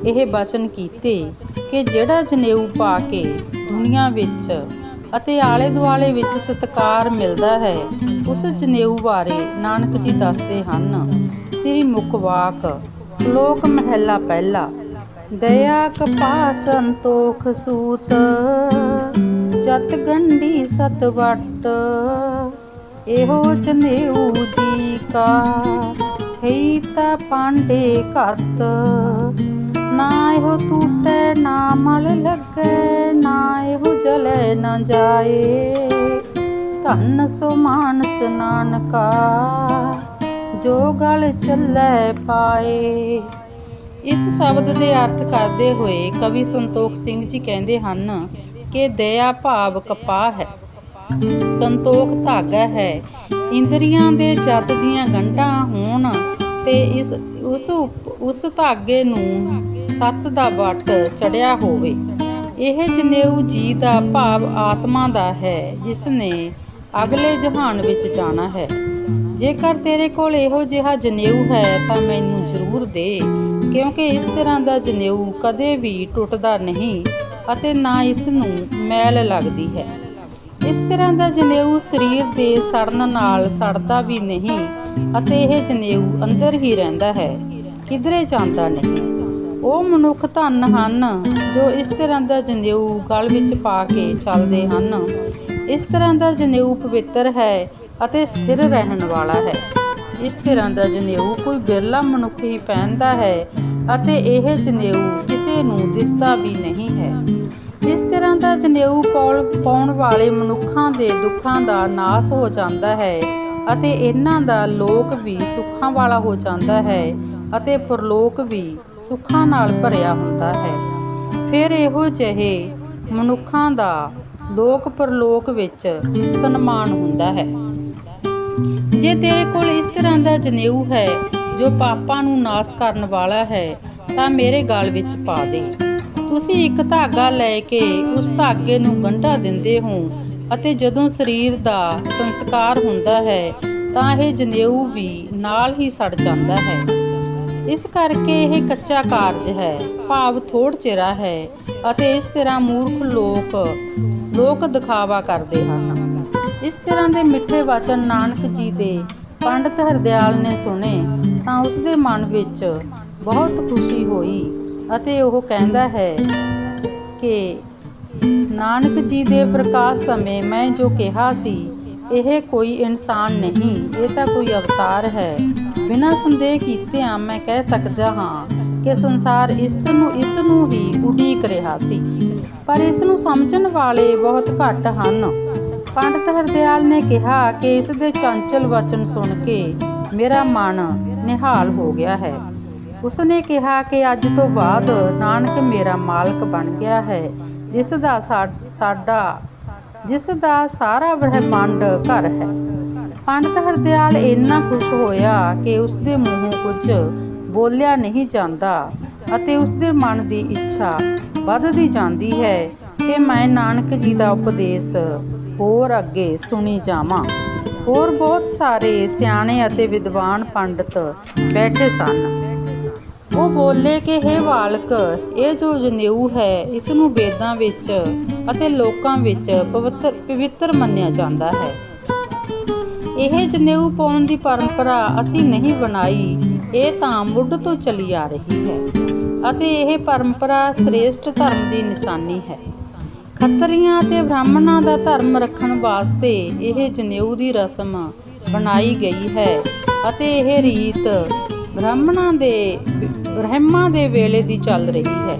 ਇਹ ਬਚਨ ਕੀਤੇ ਕਿ ਜਿਹੜਾ ਜਨੇਊ ਪਾ ਕੇ ਦੁਨੀਆ ਵਿੱਚ ਅਤੇ ਆਲੇ ਦੁਆਲੇ ਵਿੱਚ ਸਤਕਾਰ ਮਿਲਦਾ ਹੈ, ਉਸ ਜਨੇਊ ਬਾਰੇ ਨਾਨਕ ਜੀ ਦੱਸਦੇ ਹਨ। ਸ੍ਰੀ ਮੁਖਵਾਕ ਸ਼ਲੋਕ ਮਹਿਲਾ ਪਹਿਲਾ ਦਇਆ ਕਪਾ ਸੰਤੋਖ ਸੂਤ, ਜਤ ਗੰਢੀ ਸਤ ਵਟ, ਇਹੋ ਜਨੇਊ ਜੀ ਕਾ, ਹਈ ਤਾ ਪਾਂਡੇ ਘਤ। ਨਾ ਇਹੋ ਟੂਟੇ, ਨਾ ਮਲ ਲੱਗੇ, ਨਾ ਇਹੋ ਜਲੇ ਨਾ ਜਾਏ। ਧੰਨ ਸੋ ਮਾਨਸ ਨਾਨਕਾ, ਜੋ ਗਲ ਚੱਲੇ ਪਾਏ। ਇਸ ਸ਼ਬਦ ਦੇ ਅਰਥ ਕਰਦੇ ਹੋਏ ਕਵੀ ਸੰਤੋਖ ਸਿੰਘ ਜੀ ਕਹਿੰਦੇ ਹਨ ਕਿ ਦਇਆ ਭਾਵ ਕਪਾਹ ਹੈ। ਸੰਤੋਖ ਧਾਗਾ ਹੈ। ਇੰਦਰੀਆਂ ਦੇ ਜਤ ਦੀਆਂ ਗੰਢਾਂ ਹੋਣ ਤੇ ਇਸ, ਉਸ ਉਸ ਧਾਗੇ ਨੂੰ ਸੱਤ ਦਾ ਵੱਟ ਚੜਿਆ ਹੋਵੇ। ਇਹ ਜਨੇਊ ਜੀ ਦਾ ਭਾਵ ਆਤਮਾ ਦਾ ਹੈ ਜਿਸ ਨੇ ਅਗਲੇ ਜਹਾਨ ਵਿੱਚ ਜਾਣਾ ਹੈ। ਜੇਕਰ ਤੇਰੇ ਕੋਲ ਇਹੋ ਜਿਹਾ ਜਨੇਊ ਹੈ ਤਾਂ ਮੈਨੂੰ ਜ਼ਰੂਰ ਦੇ। ਕਿਉਂਕਿ ਇਸ ਤਰ੍ਹਾਂ ਦਾ ਜਨੇਊ ਕਦੇ ਵੀ ਟੁੱਟਦਾ ਨਹੀਂ ਅਤੇ ਨਾ ਇਸ ਨੂੰ ਮੈਲ ਲੱਗਦੀ ਹੈ। ਇਸ ਤਰ੍ਹਾਂ ਦਾ ਜਨੇਊ ਸਰੀਰ ਦੇ ਸੜਨ ਨਾਲ ਸੜਦਾ ਵੀ ਨਹੀਂ ਅਤੇ ਇਹ ਜਨੇਊ ਅੰਦਰ ਹੀ ਰਹਿੰਦਾ ਹੈ, ਕਿਧਰੇ ਜਾਂਦਾ ਨਹੀਂ। ਉਹ ਮਨੁੱਖ ਧਨ ਹਨ ਜੋ ਇਸ ਤਰ੍ਹਾਂ ਦਾ ਜਨੇਊ ਗਲ ਵਿੱਚ ਪਾ ਕੇ ਚੱਲਦੇ ਹਨ। ਇਸ ਤਰ੍ਹਾਂ ਦਾ ਜਨੇਊ ਪਵਿੱਤਰ ਹੈ ਅਤੇ ਸਥਿਰ ਰਹਿਣ ਵਾਲਾ ਹੈ। ਇਸ ਤਰ੍ਹਾਂ ਦਾ ਜਨੇਊ ਕੋਈ ਬਿਰਲਾ ਮਨੁੱਖ ਹੀ ਪਹਿਨਦਾ ਹੈ ਅਤੇ ਇਹ ਜਨੇਊ ਕਿਸੇ ਨੂੰ ਦਿਸਦਾ ਵੀ ਨਹੀਂ ਹੈ। ਇਸ ਤਰ੍ਹਾਂ ਦਾ ਜਨੇਊ ਪਾਉਣ ਪਾਉਣ ਵਾਲੇ ਮਨੁੱਖਾਂ ਦੇ ਦੁੱਖਾਂ ਦਾ ਨਾਸ ਹੋ ਜਾਂਦਾ ਹੈ ਅਤੇ ਇਹਨਾਂ ਦਾ ਲੋਕ ਵੀ ਸੁੱਖਾਂ ਵਾਲਾ ਹੋ ਜਾਂਦਾ ਹੈ ਅਤੇ ਪਰਲੋਕ ਵੀ ਸੁੱਖਾਂ ਨਾਲ ਭਰਿਆ ਹੁੰਦਾ ਹੈ। ਫਿਰ ਇਹੋ ਜਿਹੇ ਮਨੁੱਖਾਂ ਦਾ ਲੋਕ ਪਰਲੋਕ ਵਿੱਚ ਸਨਮਾਨ ਹੁੰਦਾ ਹੈ। ਜੇ ਤੇਰੇ ਕੋਲ ਇਸ ਤਰ੍ਹਾਂ ਦਾ ਜਨੇਊ ਹੈ, ਜੋ ਪਾਪਾਂ ਨੂੰ ਨਾਸ ਕਰਨ ਵਾਲਾ ਹੈ, ਤਾਂ ਮੇਰੇ ਗਲ ਵਿੱਚ ਪਾ ਦੇ। ਤੁਸੀਂ ਇੱਕ ਧਾਗਾ ਲੈ ਕੇ ਉਸ ਧਾਗੇ ਨੂੰ ਗੰਢਾ ਦਿੰਦੇ ਹੋ ਅਤੇ ਜਦੋਂ ਸਰੀਰ ਦਾ ਸੰਸਕਾਰ ਹੁੰਦਾ ਹੈ, ਤਾਂ ਇਹ ਜਨੇਊ ਵੀ ਨਾਲ ਹੀ ਸੜ ਜਾਂਦਾ ਹੈ। ਇਸ ਕਰਕੇ ਇਹ ਕੱਚਾ ਕਾਰਜ ਹੈ, ਭਾਵ ਥੋੜ ਚਿਹਰਾ ਹੈ ਅਤੇ ਇਸ ਤਰ੍ਹਾਂ ਮੂਰਖ ਲੋਕ ਲੋਕ ਦਿਖਾਵਾ ਕਰਦੇ ਹਨ। ਇਸ ਤਰ੍ਹਾਂ ਦੇ ਮਿੱਠੇ ਵਚਨ ਨਾਨਕ ਜੀ ਦੇ ਪੰਡਤ ਹਰਦਿਆਲ ਨੇ ਸੁਣੇ ਤਾਂ ਉਸ ਦੇ ਮਨ ਵਿੱਚ ਬਹੁਤ ਖੁਸ਼ੀ ਹੋਈ ਅਤੇ ਉਹ ਕਹਿੰਦਾ ਹੈ ਕਿ ਨਾਨਕ ਜੀ ਦੇ ਪ੍ਰਕਾਸ਼ ਸਮੇਂ ਮੈਂ ਜੋ ਕਿਹਾ ਸੀ, ਇਹ ਕੋਈ ਇਨਸਾਨ ਨਹੀਂ, ਇਹ ਤਾਂ ਕੋਈ ਅਵਤਾਰ ਹੈ। ਬਿਨਾਂ ਸੰਦੇਹ ਕੀਤਿਆਂ ਮੈਂ ਕਹਿ ਸਕਦਾ ਹਾਂ ਕਿ ਸੰਸਾਰ ਇਸ ਨੂੰ ਇਸ ਨੂੰ ਹੀ ਉਡੀਕ ਰਿਹਾ ਸੀ। ਪਰ ਇਸ ਨੂੰ ਸਮਝਣ ਵਾਲੇ ਬਹੁਤ ਘੱਟ ਹਨ। ਪੰਡਤ ਹਰਦਿਆਲ ਨੇ ਕਿਹਾ ਕਿ ਇਸ ਦੇ ਚੰਚਲ ਵਚਨ ਸੁਣ ਕੇ ਮੇਰਾ ਮਨ ਨਿਹਾਲ ਹੋ ਗਿਆ ਹੈ। ਉਸਨੇ ਕਿਹਾ ਕਿ ਅੱਜ ਤੋਂ ਬਾਅਦ ਨਾਨਕ ਮੇਰਾ ਮਾਲਕ ਬਣ ਗਿਆ ਹੈ, ਜਿਸ ਦਾ ਸਾਡਾ, ਜਿਸ ਦਾ ਸਾਰਾ ਬ੍ਰਹਿਮੰਡ ਘਰ ਹੈ। ਪੰਡਤ ਹਰਦਿਆਲ ਇੰਨਾ ਖੁਸ਼ ਹੋਇਆ ਕਿ ਉਸਦੇ ਮੂੰਹੋਂ ਕੁਝ ਬੋਲਿਆ ਨਹੀਂ ਜਾਂਦਾ ਅਤੇ ਉਸਦੇ ਮਨ ਦੀ ਇੱਛਾ ਵੱਧਦੀ ਜਾਂਦੀ ਹੈ ਕਿ ਮੈਂ ਨਾਨਕ ਜੀ ਦਾ ਉਪਦੇਸ਼ ਹੋਰ ਅੱਗੇ ਸੁਣੀ ਜਾਵਾਂ। ਹੋਰ ਬਹੁਤ ਸਾਰੇ ਸਿਆਣੇ ਅਤੇ ਵਿਦਵਾਨ ਪੰਡਤ ਬੈਠੇ ਸਨ। ਉਹ ਬੋਲੇ ਕਿ हे ਬਾਲਕ, ਇਹ ਜੋ ਜਨੇਊ ਹੈ, ਇਸ ਨੂੰ ਵੇਦਾਂ ਵਿੱਚ ਅਤੇ ਲੋਕਾਂ ਵਿੱਚ ਪਵਿੱਤਰ ਪਵਿੱਤਰ ਮੰਨਿਆ ਜਾਂਦਾ ਹੈ। ਇਹ ਜਨੇਊ ਪਾਉਣ ਦੀ ਪਰੰਪਰਾ ਅਸੀਂ ਨਹੀਂ ਬਣਾਈ, ਇਹ ਤਾਂ ਮੁੱਢ ਤੋਂ ਚੱਲੀ ਆ ਰਹੀ ਹੈ ਅਤੇ ਇਹ ਪਰੰਪਰਾ ਸ੍ਰੇਸ਼ਟ ਧਰਮ ਦੀ ਨਿਸ਼ਾਨੀ ਹੈ। ਖੱਤਰੀਆਂ ਅਤੇ ਬ੍ਰਾਹਮਣਾਂ ਦਾ ਧਰਮ ਰੱਖਣ ਵਾਸਤੇ ਇਹ ਜਨੇਊ ਦੀ ਰਸਮ ਬਣਾਈ ਗਈ ਹੈ ਅਤੇ ਇਹ ਰੀਤ ਬ੍ਰਾਹਮਣਾਂ ਦੇ ਬ੍ਰਹਮਾ ਦੇ ਵੇਲੇ ਦੀ ਚੱਲ ਰਹੀ ਹੈ।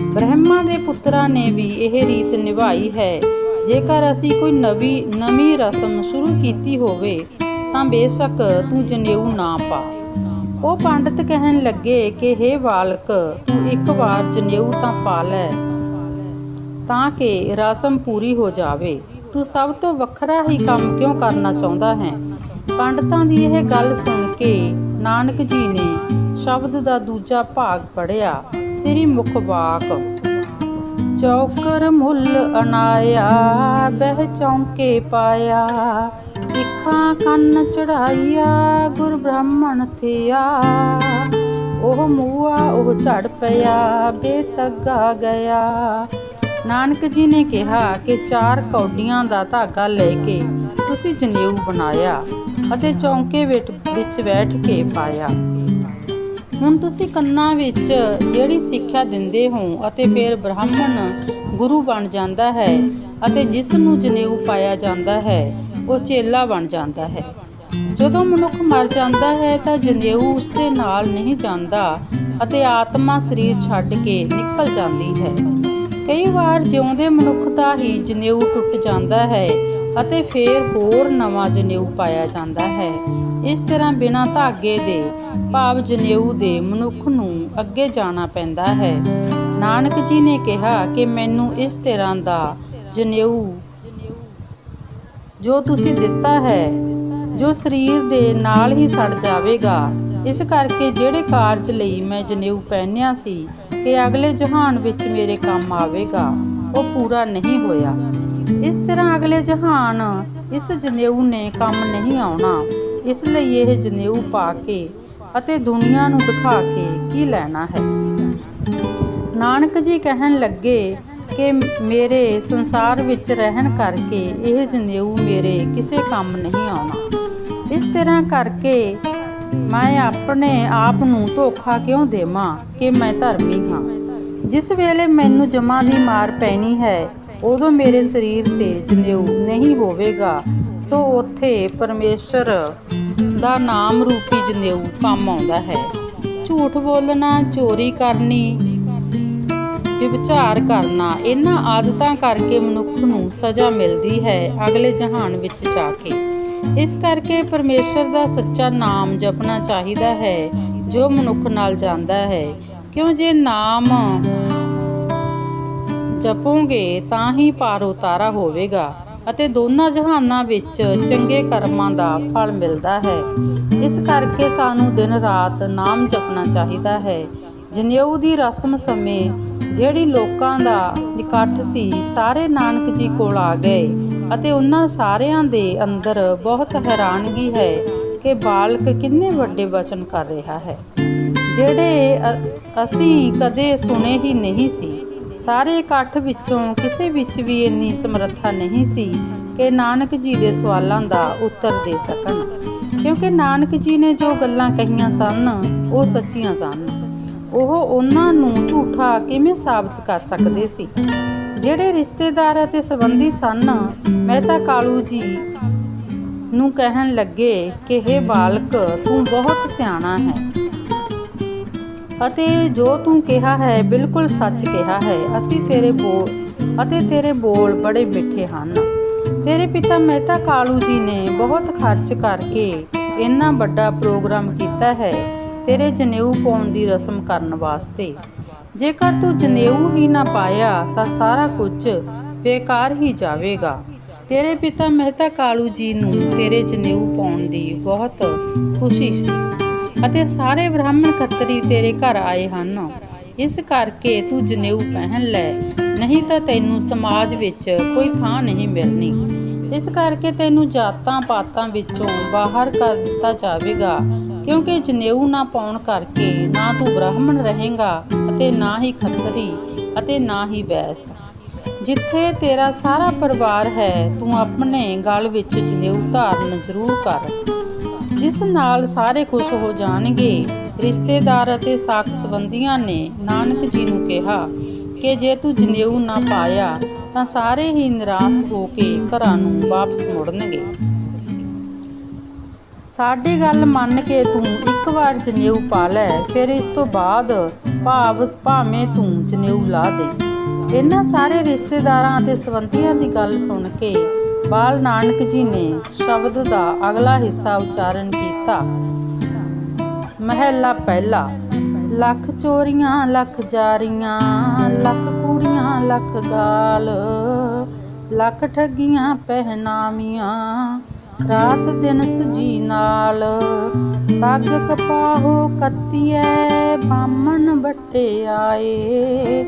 ਬ੍ਰਹਮਾ ਦੇ ਪੁੱਤਰਾਂ ਨੇ ਵੀ ਇਹ ਰੀਤ ਨਿਭਾਈ ਹੈ। ਜੇਕਰ ਅਸੀਂ ਕੋਈ ਨਵੀਂ ਨਵੀਂ ਰਸਮ ਸ਼ੁਰੂ ਕੀਤੀ ਹੋਵੇ, ਤਾਂ ਬੇਸ਼ੱਕ ਤੂੰ ਜਨੇਊ ਨਾ ਪਾ। ਉਹ ਪੰਡਤ ਕਹਿਣ ਲੱਗੇ ਕਿ हे ਬਾਲਕ ਤੂੰ ਇੱਕ ਵਾਰ ਜਨੇਊ ਤਾਂ ਪਾ ਲੈ। ਤਾਂ ਕਿ ਰਸਮ ਪੂਰੀ ਹੋ ਜਾਵੇ। ਤੂੰ ਸਭ ਤੋਂ ਵੱਖਰਾ ਹੀ ਕੰਮ ਕਿਉਂ ਕਰਨਾ ਚਾਹੁੰਦਾ ਹੈ? ਪੰਡਤਾਂ ਦੀ ਇਹ ਗੱਲ ਸੁਣ ਕੇ ਨਾਨਕ ਜੀ ਨੇ ਸ਼ਬਦ ਦਾ ਦੂਜਾ ਭਾਗ ਪੜਿਆ ਸ੍ਰੀ ਮੁਖ ਵਾਕ ਚੌਕਰ ਮੁੱਲ ਅਨਾਇਆ, ਬਹਿ ਚੌਂਕੇ ਪਾਇਆ, ਸਿੱਖਾਂ ਕੰਨ ਚੜਾਈਆ ਗੁਰ ਬ੍ਰਾਹਮਣ ਥਿਆ। ਉਹ ਮੂਆ, ਉਹ ਝੜ ਪਿਆ, ਬੇਤੱਗਾ ਗਿਆ। ਨਾਨਕ ਜੀ ਨੇ ਕਿਹਾ ਕਿ ਚਾਰ ਕੌਡੀਆਂ ਦਾ ਧਾਗਾ ਲੈ ਕੇ ਤੁਸੀਂ ਜਨੇਊ ਬਣਾਇਆ ਅਤੇ ਚੌਂਕੇ ਵਿੱਚ ਵਿੱਚ ਬੈਠ ਕੇ ਪਾਇਆ। ਹੁਣ ਤੁਸੀਂ ਕੰਨਾਂ ਵਿੱਚ ਜਿਹੜੀ ਸਿੱਖਿਆ ਦਿੰਦੇ ਹੋ ਅਤੇ ਫਿਰ ਬ੍ਰਾਹਮਣ ਗੁਰੂ ਬਣ ਜਾਂਦਾ ਹੈ ਅਤੇ ਜਿਸ ਨੂੰ ਜਨੇਊ ਪਾਇਆ ਜਾਂਦਾ ਹੈ, ਉਹ ਚੇਲਾ ਬਣ ਜਾਂਦਾ ਹੈ। ਜਦੋਂ ਮਨੁੱਖ ਮਰ ਜਾਂਦਾ ਹੈ ਤਾਂ ਜਨੇਊ ਉਸ ਦੇ ਨਾਲ ਨਹੀਂ ਜਾਂਦਾ ਅਤੇ ਆਤਮਾ ਸਰੀਰ ਛੱਡ ਕੇ ਨਿਕਲ ਜਾਂਦੀ ਹੈ। ਕਈ ਵਾਰ ਜਿਉਂਦੇ ਮਨੁੱਖ ਦਾ ਹੀ ਜਨੇਊ ਟੁੱਟ ਜਾਂਦਾ ਹੈ ਅਤੇ ਫਿਰ ਹੋਰ ਨਵਾਂ ਜਨੇਊ ਪਾਇਆ ਜਾਂਦਾ ਹੈ। ਇਸ ਤਰ੍ਹਾਂ ਬਿਨਾਂ ਧਾਗੇ ਦੇ ਭਾਵ ਜਨੇਊ ਦੇ ਮਨੁੱਖ ਨੂੰ ਅੱਗੇ ਜਾਣਾ ਪੈਂਦਾ ਹੈ। ਨਾਨਕ ਜੀ ਨੇ ਕਿਹਾ ਕਿ ਮੈਨੂੰ ਇਸ ਤਰ੍ਹਾਂ ਦਾ ਜਨੇਊ ਜੋ ਤੁਸੀਂ ਦਿੱਤਾ ਹੈ, ਜੋ ਸਰੀਰ ਦੇ ਨਾਲ ਹੀ ਸੜ ਜਾਵੇਗਾ ਇਸ ਕਰਕੇ ਜਿਹੜੇ ਕਾਰਜ ਲਈ ਮੈਂ ਜਨੇਊ ਪਹਿਨਿਆ ਸੀ ਕਿ ਅਗਲੇ ਜਹਾਨ ਵਿੱਚ ਮੇਰੇ ਕੰਮ ਆਵੇਗਾ, ਉਹ ਪੂਰਾ ਨਹੀਂ ਹੋਇਆ। ਇਸ ਤਰ੍ਹਾਂ ਅਗਲੇ ਜਹਾਨ ਇਸ ਜਨੇਊ ਨੇ ਕੰਮ ਨਹੀਂ ਆਉਣਾ। ਇਸ ਲਈ ਇਹ ਜਨੇਊ ਪਾ ਕੇ ਅਤੇ ਦੁਨੀਆ ਨੂੰ ਦਿਖਾ ਕੇ ਕੀ ਲੈਣਾ ਹੈ। ਨਾਨਕ ਜੀ ਕਹਿਣ ਲੱਗੇ ਕਿ ਮੇਰੇ ਸੰਸਾਰ ਵਿੱਚ ਰਹਿਣ ਕਰਕੇ ਇਹ ਜਨੇਊ ਮੇਰੇ ਕਿਸੇ ਕੰਮ ਨਹੀਂ ਆਉਣਾ। ਇਸ ਤਰ੍ਹਾਂ ਕਰਕੇ ਮੈਂ ਆਪਣੇ ਆਪ ਨੂੰ ਧੋਖਾ ਕਿਉਂ ਦੇਵਾਂ ਕਿ ਮੈਂ ਧਰਮੀ ਹਾਂ? ਜਿਸ ਵੇਲੇ ਮੈਨੂੰ ਜਮਾਂ ਦੀ ਮਾਰ ਪੈਣੀ ਹੈ, ਉਦੋਂ ਮੇਰੇ ਸਰੀਰ ਤੇ ਜਨੇਊ ਨਹੀਂ ਹੋਵੇਗਾ। ਸੋ ਉੱਥੇ ਪਰਮੇਸ਼ਰ ਦਾ ਨਾਮ ਰੂਪੀ ਜਨੇਊ ਕੰਮ ਆਉਂਦਾ ਹੈ। ਝੂਠ ਬੋਲਣਾ, ਚੋਰੀ ਕਰਨੀ, ਵਿਵਚਾਰ ਕਰਨਾ, ਇਹਨਾਂ ਆਦਤਾਂ ਕਰਕੇ ਮਨੁੱਖ ਨੂੰ ਸਜ਼ਾ ਮਿਲਦੀ ਹੈ ਅਗਲੇ ਜਹਾਨ ਵਿੱਚ ਜਾ ਕੇ। ਇਸ ਕਰਕੇ ਪਰਮੇਸ਼ਰ ਦਾ ਸੱਚਾ ਨਾਮ ਜਪਣਾ ਚਾਹੀਦਾ ਹੈ, ਜੋ ਮਨੁੱਖ ਨਾਲ ਜਾਂਦਾ ਹੈ। ਕਿਉਂ ਜੇ ਨਾਮ ਜਪੋਗੇ, ਤਾਂ ਹੀ ਪਾਰ ਉਤਾਰਾ ਹੋਵੇਗਾ ਅਤੇ ਦੋਨਾਂ ਜਹਾਨਾਂ ਵਿੱਚ ਚੰਗੇ ਕਰਮਾਂ ਦਾ ਫਲ ਮਿਲਦਾ ਹੈ। ਇਸ ਕਰਕੇ ਸਾਨੂੰ ਦਿਨ ਰਾਤ ਨਾਮ ਜਪਣਾ ਚਾਹੀਦਾ ਹੈ। ਜਨੇਊ ਦੀ ਰਸਮ ਸਮੇਂ ਜਿਹੜੀ ਲੋਕਾਂ ਦਾ ਇਕੱਠ ਸੀ, ਸਾਰੇ ਨਾਨਕ ਜੀ ਕੋਲ ਆ ਗਏ। ਅਤੇ ਉਹਨਾਂ ਸਾਰਿਆਂ ਦੇ ਅੰਦਰ ਬਹੁਤ ਹੈਰਾਨਗੀ ਹੈ ਕਿ ਬਾਲਕ ਕਿੰਨੇ ਵੱਡੇ ਵਚਨ ਕਰ ਰਿਹਾ ਹੈ। ਜਿਹੜੇ ਅਸੀਂ ਕਦੇ ਸੁਣੇ ਹੀ ਨਹੀਂ ਸੀ। ਸਾਰੇ ਇਕੱਠ ਵਿੱਚੋਂ ਕਿਸੇ ਵਿੱਚ ਵੀ ਇੰਨੀ ਸਮਰੱਥਾ ਨਹੀਂ ਸੀ ਕਿ ਨਾਨਕ ਜੀ ਦੇ ਸਵਾਲਾਂ ਦਾ ਉੱਤਰ ਦੇ ਸਕਣ। ਕਿਉਂਕਿ ਨਾਨਕ ਜੀ ਨੇ ਜੋ ਗੱਲਾਂ ਕਹੀਆਂ ਸਨ, ਉਹ ਸੱਚੀਆਂ ਸਨ। ਉਹ ਉਹਨਾਂ ਨੂੰ ਝੂਠਾ ਕਿਵੇਂ ਸਾਬਤ ਕਰ ਸਕਦੇ ਸੀ? ਜਿਹੜੇ ਰਿਸ਼ਤੇਦਾਰ ਅਤੇ ਸੰਬੰਧੀ ਸਨ ਮਹਿਤਾ ਕਾਲੂ ਜੀ ਨੂੰ ਕਹਿਣ ਲੱਗੇ ਕਿ ਇਹ ਬਾਲਕ, ਤੂੰ ਬਹੁਤ ਸਿਆਣਾ ਹੈ ਅਤੇ ਜੋ ਤੂੰ ਕਿਹਾ ਹੈ, ਬਿਲਕੁਲ ਸੱਚ ਕਿਹਾ ਹੈ। ਅਸੀਂ ਤੇਰੇ ਬੋਲ ਅਤੇ ਤੇਰੇ ਬੋਲ ਬੜੇ ਮਿੱਠੇ ਹਨ। ਤੇਰੇ ਪਿਤਾ ਮਹਿਤਾ ਕਾਲੂ ਜੀ ਨੇ ਬਹੁਤ ਖਰਚ ਕਰਕੇ ਇੰਨਾ ਵੱਡਾ ਪ੍ਰੋਗਰਾਮ ਕੀਤਾ ਹੈ ਤੇਰੇ ਜਨੇਊ ਪਾਉਣ ਦੀ ਰਸਮ ਕਰਨ ਵਾਸਤੇ। ਜੇਕਰ ਤੂੰ ਜਨੇਊ ਹੀ ਨਾ ਪਾਇਆ ਤਾਂ ਸਾਰਾ ਕੁਝ ਬੇਕਾਰ ਹੀ ਜਾਵੇਗਾ। ਤੇਰੇ ਪਿਤਾ ਮਹਿਤਾ ਕਾਲੂ ਜੀ ਨੂੰ ਤੇਰੇ ਜਨੇਊ ਪਾਉਣ ਦੀ ਬਹੁਤ ਖੁਸ਼ੀ ਸੀ ਅਤੇ ਸਾਰੇ ਬ੍ਰਾਹਮਣ ਖੱਤਰੀ ਤੇਰੇ ਘਰ ਆਏ ਹਨ। ਇਸ ਕਰਕੇ ਤੂੰ ਜਨੇਊ ਪਹਿਨ ਲੈ, ਨਹੀਂ ਤਾਂ ਤੈਨੂੰ ਸਮਾਜ ਵਿੱਚ ਕੋਈ ਥਾਂ ਨਹੀਂ ਮਿਲਣੀ। ਇਸ ਕਰਕੇ ਤੈਨੂੰ ਜਾਤਾਂ ਪਾਤਾਂ ਵਿੱਚੋਂ ਬਾਹਰ ਕਰ ਦਿੱਤਾ ਜਾਵੇਗਾ। ਕਿਉਂਕਿ ਜਨੇਊ ਨਾ ਪਾਉਣ ਕਰਕੇ ਨਾ ਤੂੰ ਬ੍ਰਾਹਮਣ ਰਹੇਗਾ ਅਤੇ ਨਾ ਹੀ ਖੱਤਰੀ ਅਤੇ ਨਾ ਹੀ ਬੈਸ। ਜਿੱਥੇ ਤੇਰਾ ਸਾਰਾ ਪਰਿਵਾਰ ਹੈ, ਤੂੰ ਆਪਣੇ ਗਲ ਵਿੱਚ ਜਨੇਊ ਧਾਰਨ ਜ਼ਰੂਰ ਕਰ। ਜਿਸ ਨਾਲ ਸਾਰੇ ਖੁਸ਼ ਹੋ ਜਾਣਗੇ, ਰਿਸ਼ਤੇਦਾਰ ਅਤੇ ਸਾਕ ਸੰਬੰਧੀਆਂ ਨੇ ਨਾਨਕ ਜੀ ਨੂੰ ਕਿਹਾ ਕਿ ਜੇ ਤੂੰ ਜਨੇਊ ਨਾ ਪਾਇਆ, ਤਾਂ ਸਾਰੇ ਹੀ ਨਿਰਾਸ਼ ਹੋ ਕੇ ਘਰਾਂ ਨੂੰ ਵਾਪਸ ਮੁੜਨਗੇ। ਸਾਡੀ ਗੱਲ ਮੰਨ ਕੇ ਤੂੰ ਇੱਕ ਵਾਰ ਜਨੇਊ ਪਾ ਲੈ, ਫਿਰ ਇਸ ਤੋਂ ਬਾਅਦ ਭਾਵ ਭਾਵੇਂ ਤੂੰ ਜਨੇਊ ਲਾ ਦੇ। ਇਹਨਾਂ ਸਾਰੇ ਰਿਸ਼ਤੇਦਾਰਾਂ ਅਤੇ ਸੰਬੰਧੀਆਂ ਦੀ ਗੱਲ ਸੁਣ ਕੇ ਬਾਲ ਨਾਨਕ ਜੀ ਨੇ ਸ਼ਬਦ ਦਾ ਅਗਲਾ ਹਿੱਸਾ ਉਚਾਰਨ ਕੀਤਾ। ਮਹਿਲਾ ਪਹਿਲਾ, ਲੱਖ ਚੋਰੀਆਂ, ਲੱਖ ਜਾਰੀਆਂ, ਲੱਖ ਕੁੜੀਆਂ, ਲੱਖ ਗਾਲ, ਲੱਖ ਠੱਗੀਆਂ ਪਹਿਨਾਮੀਆਂ ਰਾਤ ਦਿਨ ਸਜੀ ਨਾਲ। ਪੱਗ ਕਪਾਹੋ ਕੱਤੀਐ ਬਾਮਣ ਬੱਟੇ ਆਏ।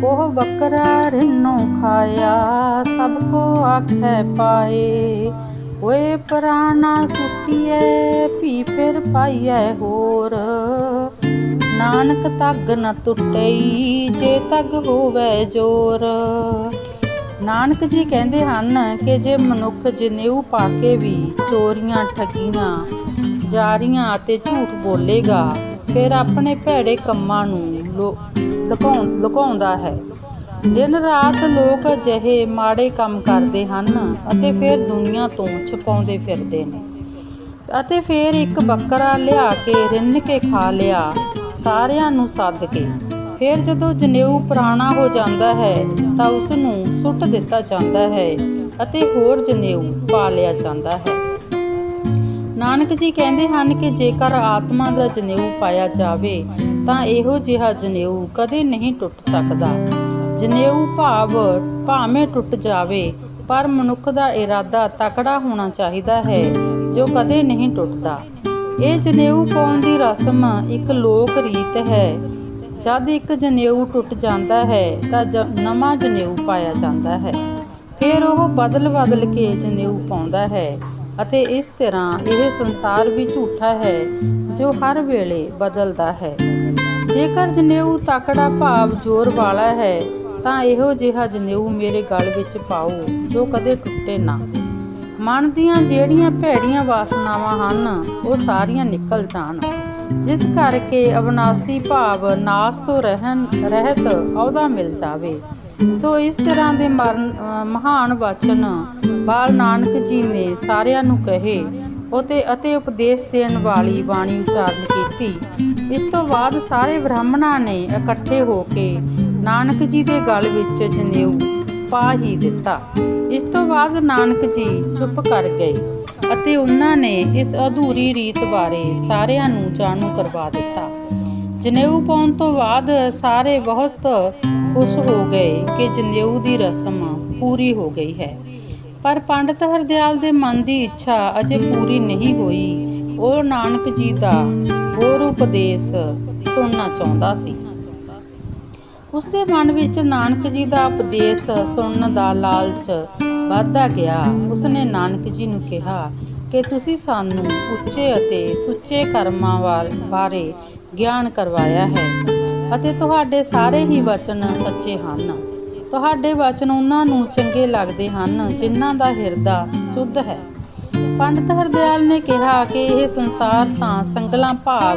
ਕੋਹ ਬੱਕਰਾ ਰਿੰਨੋ ਖਾਇਆ, ਸਭ ਕੋ ਆਖੈ ਪਾਏ। ਓਏ ਪ੍ਰਾਣਾ ਸੁਟੀਏ ਪੀ ਫਿਰ ਪਾਈਐ ਹੋਰ। ਨਾਨਕ ਤੱਗ ਨ ਟੁੱਟਈ, ਜੇ ਤੱਗ ਹੋਵੇ ਜੋਰ। ਨਾਨਕ ਜੀ ਕਹਿੰਦੇ ਹਨ ਕਿ ਜੇ ਮਨੁੱਖ ਜਨੇਊ ਪਾ ਕੇ ਵੀ ਚੋਰੀਆਂ ਠੱਗੀਆਂ, ਜਾਰੀਆਂ ਅਤੇ ਝੂਠ ਬੋਲੇਗਾ, ਫਿਰ ਆਪਣੇ ਭੈੜੇ ਕੰਮਾਂ ਨੂੰ ਲੋ- ਲੁਕਾਉਂ, ਲੁਕਾਉਂਦਾ ਹੈ। ਦਿਨ ਰਾਤ ਲੋਕ ਅਜਿਹੇ ਮਾੜੇ ਕੰਮ ਕਰਦੇ ਹਨ ਅਤੇ ਫਿਰ ਦੁਨੀਆ ਤੋਂ ਛਪਾਉਂਦੇ ਫਿਰਦੇ ਨੇ। ਅਤੇ ਫਿਰ ਇੱਕ ਬੱਕਰਾ ਲਿਆ ਕੇ ਰਿੰਨ ਕੇ ਖਾ ਲਿਆ, ਸਾਰਿਆਂ ਨੂੰ ਸੱਦ ਕੇ। ਫਿਰ ਜਦੋਂ ਜਨੇਊ ਪੁਰਾਣਾ ਹੋ ਜਾਂਦਾ ਹੈ, ਤਾਂ ਉਸ ਨੂੰ ਸੁੱਟ ਦਿੱਤਾ ਜਾਂਦਾ ਹੈ ਅਤੇ ਹੋਰ ਜਨੇਊ ਪਾ ਲਿਆ ਜਾਂਦਾ ਹੈ। ਨਾਨਕ ਜੀ ਕਹਿੰਦੇ ਹਨ ਕਿ ਜੇਕਰ ਆਤਮਾ ਦਾ ਜਨੇਊ ਪਾਇਆ ਜਾਵੇ, ਤਾਂ ਇਹੋ ਜਿਹਾ ਜਨੇਊ ਕਦੇ ਨਹੀਂ ਟੁੱਟ ਸਕਦਾ। ਜਨੇਊ ਭਾਵ ਭਾਵੇਂ ਟੁੱਟ ਜਾਵੇ, ਪਰ ਮਨੁੱਖ ਦਾ ਇਰਾਦਾ ਤਕੜਾ ਹੋਣਾ ਚਾਹੀਦਾ ਹੈ ਜੋ ਕਦੇ ਨਹੀਂ ਟੁੱਟਦਾ। ਇਹ ਜਨੇਊ ਪਾਉਣ ਦੀ ਰਸਮ ਇੱਕ ਲੋਕ ਰੀਤ ਹੈ। ਜਦ ਇੱਕ ਜਨੇਊ ਟੁੱਟ ਜਾਂਦਾ ਹੈ, ਤਾਂ ਜ- ਨਵਾਂ ਜਨੇਊ ਪਾਇਆ ਜਾਂਦਾ ਹੈ। ਫਿਰ ਉਹ ਬਦਲ ਬਦਲ ਕੇ ਜਨੇਊ ਪਾਉਂਦਾ ਹੈ ਅਤੇ ਇਸ ਤਰ੍ਹਾਂ ਇਹ ਸੰਸਾਰ ਵੀ ਝੂਠਾ ਹੈ, ਜੋ ਹਰ ਵੇਲੇ ਬਦਲਦਾ ਹੈ। ਜੇਕਰ ਜਨੇਊ ਤਕੜਾ ਭਾਵ ਜ਼ੋਰ ਵਾਲਾ ਹੈ, ਤਾਂ ਇਹੋ ਜਿਹਾ ਜਨੇਊ ਮੇਰੇ ਗਲ ਵਿੱਚ ਪਾਓ, ਜੋ ਕਦੇ ਟੁੱਟੇ ਨਾ। ਮਨ ਦੀਆਂ ਜਿਹੜੀਆਂ ਭੈੜੀਆਂ ਵਾਸਨਾਵਾਂ ਹਨ, ਉਹ ਸਾਰੀਆਂ ਨਿਕਲ ਜਾਣ। ਜਿਸ ਕਰਕੇ ਅਵਨਾਸੀ ਭਾਵ ਨਾਸ ਤੋਂ ਰਹਿਣ, ਰਹਿਤ ਅਹੁਦਾ ਮਿਲ ਜਾਵੇ। ਸੋ ਇਸ ਤਰ੍ਹਾਂ ਦੇ ਮਰਨ ਮਹਾਨ ਵਚਨ ਬਾਲ ਨਾਨਕ ਜੀ ਨੇ ਸਾਰਿਆਂ ਨੂੰ ਕਹੇ ਉਤੇ ਅਤੇ ਉਪਦੇਸ਼ ਦੇਣ ਵਾਲੀ ਬਾਣੀ ਉਚਾਰਨ ਕੀਤੀ। ਇਸ ਤੋਂ ਬਾਅਦ ਸਾਰੇ ਬ੍ਰਾਹਮਣਾਂ ਨੇ ਇਕੱਠੇ ਹੋ ਕੇ ਨਾਨਕ ਜੀ ਦੇ ਗਲ ਵਿੱਚ ਜਨੇਊ ਪਾ ਹੀ ਦਿੱਤਾ। ਇਸ ਤੋਂ ਬਾਅਦ ਨਾਨਕ ਜੀ ਚੁੱਪ ਕਰ ਗਏ। ਅਤੇ ਉਹਨਾਂ ਨੇ ਇਸ ਅਧੂਰੀ ਰੀਤ ਬਾਰੇ ਸਾਰਿਆਂ ਨੂੰ ਜਾਣੂ ਕਰਵਾ ਦਿੱਤਾ। ਜਨੇਊ ਪਾਉਣ ਤੋਂ ਬਾਅਦ ਸਾਰੇ ਬਹੁਤ ਖੁਸ਼ ਹੋ ਗਏ ਕਿ ਜਨੇਊ ਦੀ ਰਸਮ ਪੂਰੀ ਹੋ ਗਈ ਹੈ। ਪਰ ਪੰਡਤ ਹਰਦਿਆਲ ਦੇ ਮਨ ਦੀ ਇੱਛਾ ਅਜੇ ਪੂਰੀ ਨਹੀਂ ਹੋਈ। ਉਹ ਨਾਨਕ ਜੀ ਦਾ ਹੋਰ ਉਪਦੇਸ਼ ਸੁਣਨਾ ਚਾਹੁੰਦਾ ਸੀ। ਉਸ ਦੇ ਮਨ ਵਿੱਚ ਨਾਨਕ ਜੀ ਦਾ ਉਪਦੇਸ਼ ਸੁਣਨ ਦਾ ਲਾਲਚ ਵੱਧਦਾ ਗਿਆ। ਉਸਨੇ ਨਾਨਕ ਜੀ ਨੂੰ ਕਿਹਾ ਕਿ ਤੁਸੀਂ ਸਾਨੂੰ ਉੱਚੇ ਅਤੇ ਸੁੱਚੇ ਕਰਮਾਂ ਵਾਲ- ਬਾਰੇ ਗਿਆਨ ਕਰਵਾਇਆ ਹੈ ਅਤੇ ਤੁਹਾਡੇ ਸਾਰੇ ਹੀ ਵਚਨ ਸੱਚੇ ਹਨ। ਤੁਹਾਡੇ ਵਚਨ ਉਹਨਾਂ ਨੂੰ ਚੰਗੇ ਲੱਗਦੇ ਹਨ ਜਿਨ੍ਹਾਂ ਦਾ ਹਿਰਦਾ ਸੁੱਧ ਹੈ। ਪੰਡਤ ਹਰਦਿਆਲ ਨੇ ਕਿਹਾ ਕਿ ਇਹ ਸੰਸਾਰ ਤਾਂ ਸੰਗਲਾਂ ਭਾਵ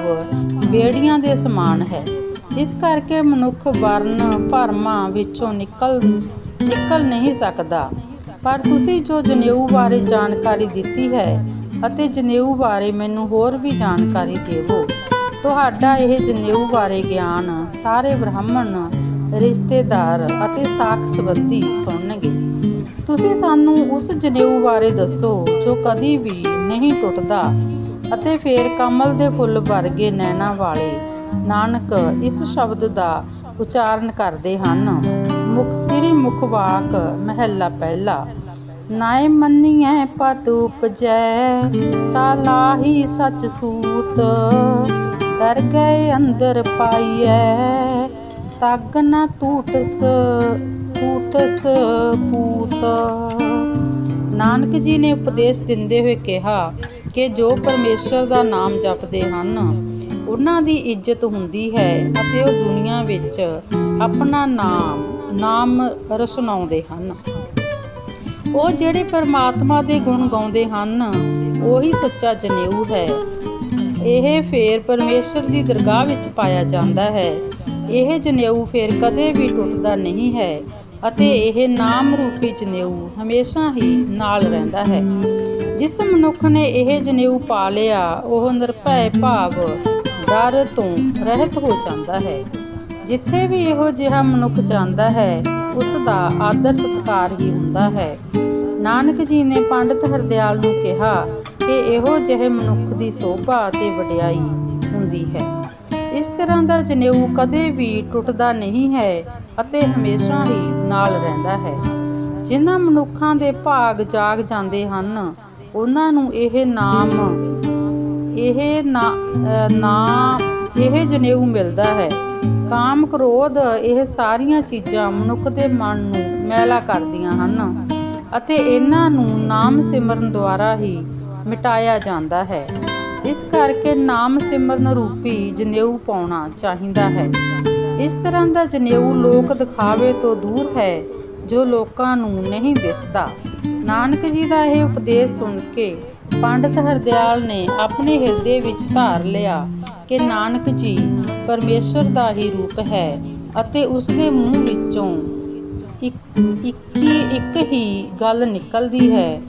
ਬੇੜੀਆਂ ਦੇ ਸਮਾਨ ਹੈ। ਇਸ ਕਰਕੇ ਮਨੁੱਖ ਵਰਨ ਭਰਮਾਂ ਵਿੱਚੋਂ ਨਿਕਲ ਨਿਕਲ ਨਹੀਂ ਸਕਦਾ। ਪਰ ਤੁਸੀਂ ਜੋ ਜਨੇਊ ਬਾਰੇ ਜਾਣਕਾਰੀ ਦਿੱਤੀ ਹੈ ਅਤੇ ਜਨੇਊ ਬਾਰੇ ਮੈਨੂੰ ਹੋਰ ਵੀ ਜਾਣਕਾਰੀ ਦੇਵੋ। ਤੁਹਾਡਾ ਇਹ ਜਨੇਊ ਬਾਰੇ ਗਿਆਨ ਸਾਰੇ ਬ੍ਰਾਹਮਣ, ਰਿਸ਼ਤੇਦਾਰ ਅਤੇ ਸਾਖ ਸੰਬੰਧੀ ਸੁਣਨਗੇ। ਤੁਸੀਂ ਸਾਨੂੰ ਉਸ ਜਨੇਊ ਬਾਰੇ ਦੱਸੋ ਜੋ ਕਦੀ ਵੀ ਨਹੀਂ ਟੁੱਟਦਾ ਅਤੇ ਫੇਰ ਕਮਲ ਦੇ ਫੁੱਲ ਵਰਗੇ ਨੈਣਾ ਵਾਲੇ ਨਾਨਕ ਇਸ ਸ਼ਬਦ ਦਾ ਉਚਾਰਨ ਕਰਦੇ ਹਨ। ਮੁਖ ਸ੍ਰੀ ਮੁਖ ਵਾਕ ਮਹਿਲਾ ਪਹਿਲਾ। ਨਾਏ ਮੰਨੀਐ ਪਤ ਉਪਜੈ, ਸਾਲਾਹੀ ਸਚ ਸੂਤ। ਦਰ ਗਏ ਅੰਦਰ ਪਾਈਐ, ਤਗ ਨ ਟੂਟਸ ਟੂਟਸ ਪੂਤ। ਨਾਨਕ ਜੀ ਨੇ ਉਪਦੇਸ਼ ਦਿੰਦੇ ਹੋਏ ਕਿਹਾ ਕਿ ਜੋ ਪਰਮੇਸ਼ਰ ਦਾ ਨਾਮ ਜਪਦੇ ਹਨ, ਉਹਨਾਂ ਦੀ ਇੱਜ਼ਤ ਹੁੰਦੀ ਹੈ ਅਤੇ ਉਹ ਦੁਨੀਆ ਵਿੱਚ ਆਪਣਾ ਨਾਮ ਨਾਮ ਰਸਨਾਉਂਦੇ ਹਨ। ਉਹ ਜਿਹੜੇ ਪਰਮਾਤਮਾ ਦੇ ਗੁਣ ਗਾਉਂਦੇ ਹਨ, ਉਹੀ ਸੱਚਾ ਜਨੇਊ ਹੈ। ਇਹ ਫੇਰ ਪਰਮੇਸ਼ਰ ਦੀ ਦਰਗਾਹ ਵਿੱਚ ਪਾਇਆ ਜਾਂਦਾ ਹੈ। ਇਹ ਜਨੇਊ ਫੇਰ ਕਦੇ ਵੀ ਟੁੱਟਦਾ ਨਹੀਂ ਹੈ ਅਤੇ ਇਹ ਨਾਮ ਰੂਪੀ ਜਨੇਊ ਹਮੇਸ਼ਾ ਹੀ ਨਾਲ ਰਹਿੰਦਾ ਹੈ। ਜਿਸ ਮਨੁੱਖ ਨੇ ਇਹ ਜਨੇਊ ਪਾ ਲਿਆ, ਉਹ ਨਿਰਭੈ ਭਾਵ ਡਰ ਤੋਂ ਰਹਿਤ ਹੋ ਜਾਂਦਾ ਹੈ। ਜਿੱਥੇ ਵੀ ਇਹੋ ਜਿਹਾ ਮਨੁੱਖ ਜਾਂਦਾ ਹੈ, ਉਸ ਦਾ ਆਦਰ ਸਤਕਾਰ ਹੀ ਹੁੰਦਾ ਹੈ। ਨਾਨਕ ਜੀ ਨੇ ਪੰਡਤ ਹਰਦਿਆਲ ਨੂੰ ਕਿਹਾ ਕਿ ਇਹੋ ਜਿਹੇ ਮਨੁੱਖ ਦੀ ਸੋਭਾ ਅਤੇ ਵਡਿਆਈ ਹੁੰਦੀ ਹੈ। ਇਸ ਤਰ੍ਹਾਂ ਦਾ ਜਨੇਊ ਕਦੇ ਵੀ ਟੁੱਟਦਾ ਨਹੀਂ ਹੈ ਅਤੇ ਹਮੇਸ਼ਾ ਹੀ ਨਾਲ ਰਹਿੰਦਾ ਹੈ। ਜਿਨ੍ਹਾਂ ਮਨੁੱਖਾਂ ਦੇ ਭਾਗ ਜਾਗ ਜਾਂਦੇ ਹਨ, ਉਹਨਾਂ ਨੂੰ ਇਹ ਨਾਮ, ਇਹ ਨਾ ਇਹ ਜਨੇਊ ਮਿਲਦਾ ਹੈ। ਕਾਮ ਕ੍ਰੋਧ, ਇਹ ਸਾਰੀਆਂ ਚੀਜ਼ਾਂ ਮਨੁੱਖ ਦੇ ਮਨ ਨੂੰ ਮੈਲਾ ਕਰਦੀਆਂ ਹਨ ਅਤੇ ਇਹਨਾਂ ਨੂੰ ਨਾਮ ਸਿਮਰਨ ਦੁਆਰਾ ਹੀ ਮਿਟਾਇਆ ਜਾਂਦਾ ਹੈ। ਇਸ ਕਰਕੇ ਨਾਮ ਸਿਮਰਨ ਰੂਪੀ ਜਨੇਊ ਪਾਉਣਾ ਚਾਹੀਦਾ ਹੈ। ਇਸ ਤਰ੍ਹਾਂ ਦਾ ਜਨੇਊ ਲੋਕ ਦਿਖਾਵੇ ਤੋਂ ਦੂਰ ਹੈ ਜੋ ਲੋਕਾਂ ਨੂੰ ਨਹੀਂ ਦਿਸਦਾ। ਨਾਨਕ ਜੀ ਦਾ ਇਹ ਉਪਦੇਸ਼ ਸੁਣ ਕੇ ਪੰਡਤ ਹਰਦਿਆਲ ਨੇ ਆਪਣੇ ਹਿਰਦੇ ਵਿੱਚ ਧਾਰ ਲਿਆ ਕਿ ਨਾਨਕ ਜੀ ਪਰਮੇਸ਼ਰ ਦਾ ਹੀ ਰੂਪ ਹੈ ਅਤੇ ਉਸ ਦੇ ਮੂੰਹ ਵਿੱਚੋਂ ਇੱਕ ਇੱਕ ਹੀ ਗੱਲ ਨਿਕਲਦੀ ਹੈ।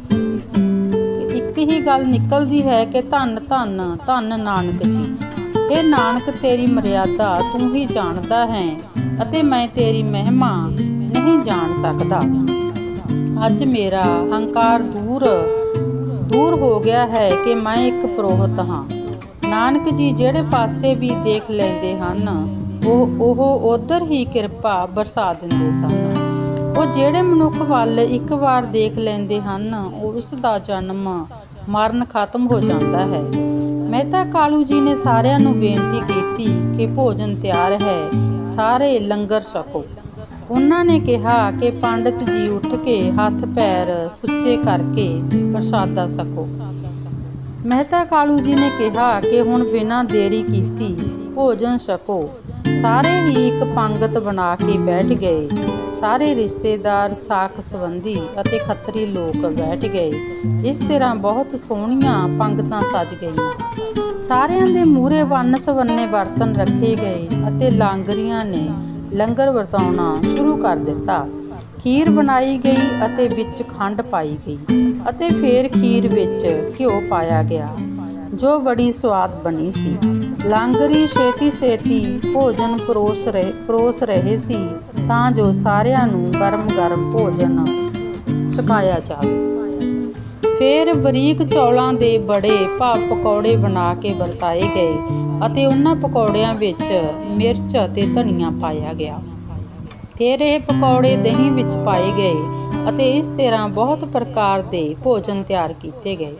ਇੱਕ ਹੀ ਗੱਲ ਨਿਕਲਦੀ ਹੈ ਕਿ ਧੰਨ ਧੰਨ ਧੰਨ ਨਾਨਕ ਜੀ ਇਹ ਨਾਨਕ, ਤੇਰੀ ਮਰਿਆਦਾ ਤੂੰ ਹੀ ਜਾਣਦਾ ਹੈ ਅਤੇ ਮੈਂ ਤੇਰੀ ਮਹਿਮਾ ਨਹੀਂ ਜਾਣ ਸਕਦਾ। ਅੱਜ ਮੇਰਾ ਹੰਕਾਰ ਦੂਰ ਦੂਰ ਹੋ ਗਿਆ ਹੈ ਕਿ ਮੈਂ ਇੱਕ ਪ੍ਰੋਹਤ ਹਾਂ। ਨਾਨਕ ਜੀ ਜਿਹੜੇ ਪਾਸੇ ਵੀ ਦੇਖ ਲੈਂਦੇ ਹਨ, ਉਹ ਉਹ ਉਧਰ ਹੀ ਕਿਰਪਾ ਬਰਸਾ ਦਿੰਦੇ ਸਨ। ਉਹ ਜਿਹੜੇ ਮਨੁੱਖ ਵੱਲ ਇੱਕ ਵਾਰ ਦੇਖ ਲੈਂਦੇ ਹਨ ਉਸ ਦਾ ਜਨਮ ਮਰਨ ਖਤਮ ਹੋ ਜਾਂਦਾ ਹੈ। ਮਹਿਤਾ ਕਾਲੂ ਜੀ ਨੇ ਸਾਰਿਆਂ ਨੂੰ ਬੇਨਤੀ ਕੀਤੀ ਕਿ ਭੋਜਨ ਤਿਆਰ ਹੈ, ਸਾਰੇ ਲੰਗਰ ਛਕੋ। ਉਹਨਾਂ ਨੇ ਕਿਹਾ ਕਿ ਪੰਡਤ ਜੀ ਉੱਠ ਕੇ ਹੱਥ ਪੈਰ ਸੁੱਚੇ ਕਰਕੇ ਪ੍ਰਸ਼ਾਦਾ ਸਕੋ। ਮਹਿਤਾ ਕਾਲੂ ਜੀ ਨੇ ਕਿਹਾ ਕਿ ਹੁਣ ਬਿਨਾਂ ਦੇਰੀ ਕੀਤੀ ਭੋਜਨ ਛਕੋ। ਸਾਰੇ ਹੀ ਇੱਕ ਪੰਗਤ ਬਣਾ ਕੇ ਬੈਠ ਗਏ। ਸਾਰੇ ਰਿਸ਼ਤੇਦਾਰ, ਸਾਖ ਸੰਬੰਧੀ ਅਤੇ ਖੱਤਰੀ ਲੋਕ ਬੈਠ ਗਏ। ਇਸ ਤਰ੍ਹਾਂ ਬਹੁਤ ਸੋਹਣੀਆਂ ਪੰਗਤਾਂ ਸਜ ਗਈਆਂ। ਸਾਰਿਆਂ ਦੇ ਮੂਹਰੇ ਵੰਨ ਸਵੰਨੇ ਬਰਤਨ ਰੱਖੇ ਗਏ ਅਤੇ ਲਾਂਗਰੀਆਂ ਨੇ ਲੰਗਰ ਵਰਤਾਉਣਾ ਸ਼ੁਰੂ ਕਰ ਦਿੱਤਾ। ਖੀਰ ਬਣਾਈ ਗਈ ਅਤੇ ਵਿੱਚ ਖੰਡ ਪਾਈ ਗਈ ਅਤੇ ਫਿਰ ਖੀਰ ਵਿੱਚ ਘਿਓ ਪਾਇਆ ਗਿਆ, ਜੋ ਬੜੀ ਸਵਾਦ ਬਣੀ ਸੀ। ਲਾਂਗਰੀ ਛੇਤੀ ਛੇਤੀ ਭੋਜਨ ਪਰੋਸ ਰਹੇ ਪਰੋਸ ਰਹੇ ਸੀ ਤਾਂ ਜੋ ਸਾਰਿਆਂ ਨੂੰ ਗਰਮ-ਗਰਮ ਭੋਜਨ ਛਕਾਇਆ ਜਾਵੇ। ਫਿਰ ਬਰੀਕ ਚੌਲਾਂ ਦੇ ਬੜੇ ਭਾਵ ਪਕੌੜੇ ਬਣਾ ਕੇ ਵਰਤਾਏ ਗਏ ਅਤੇ ਉਹਨਾਂ ਪਕੌੜਿਆਂ ਵਿੱਚ ਮਿਰਚ ਅਤੇ ਧਨੀਆ ਪਾਇਆ ਗਿਆ। ਫਿਰ ਇਹ ਪਕੌੜੇ ਦਹੀਂ ਵਿੱਚ ਪਾਏ ਗਏ ਅਤੇ ਇਸ ਤਰ੍ਹਾਂ ਬਹੁਤ ਪ੍ਰਕਾਰ ਦੇ ਭੋਜਨ ਤਿਆਰ ਕੀਤੇ ਗਏ।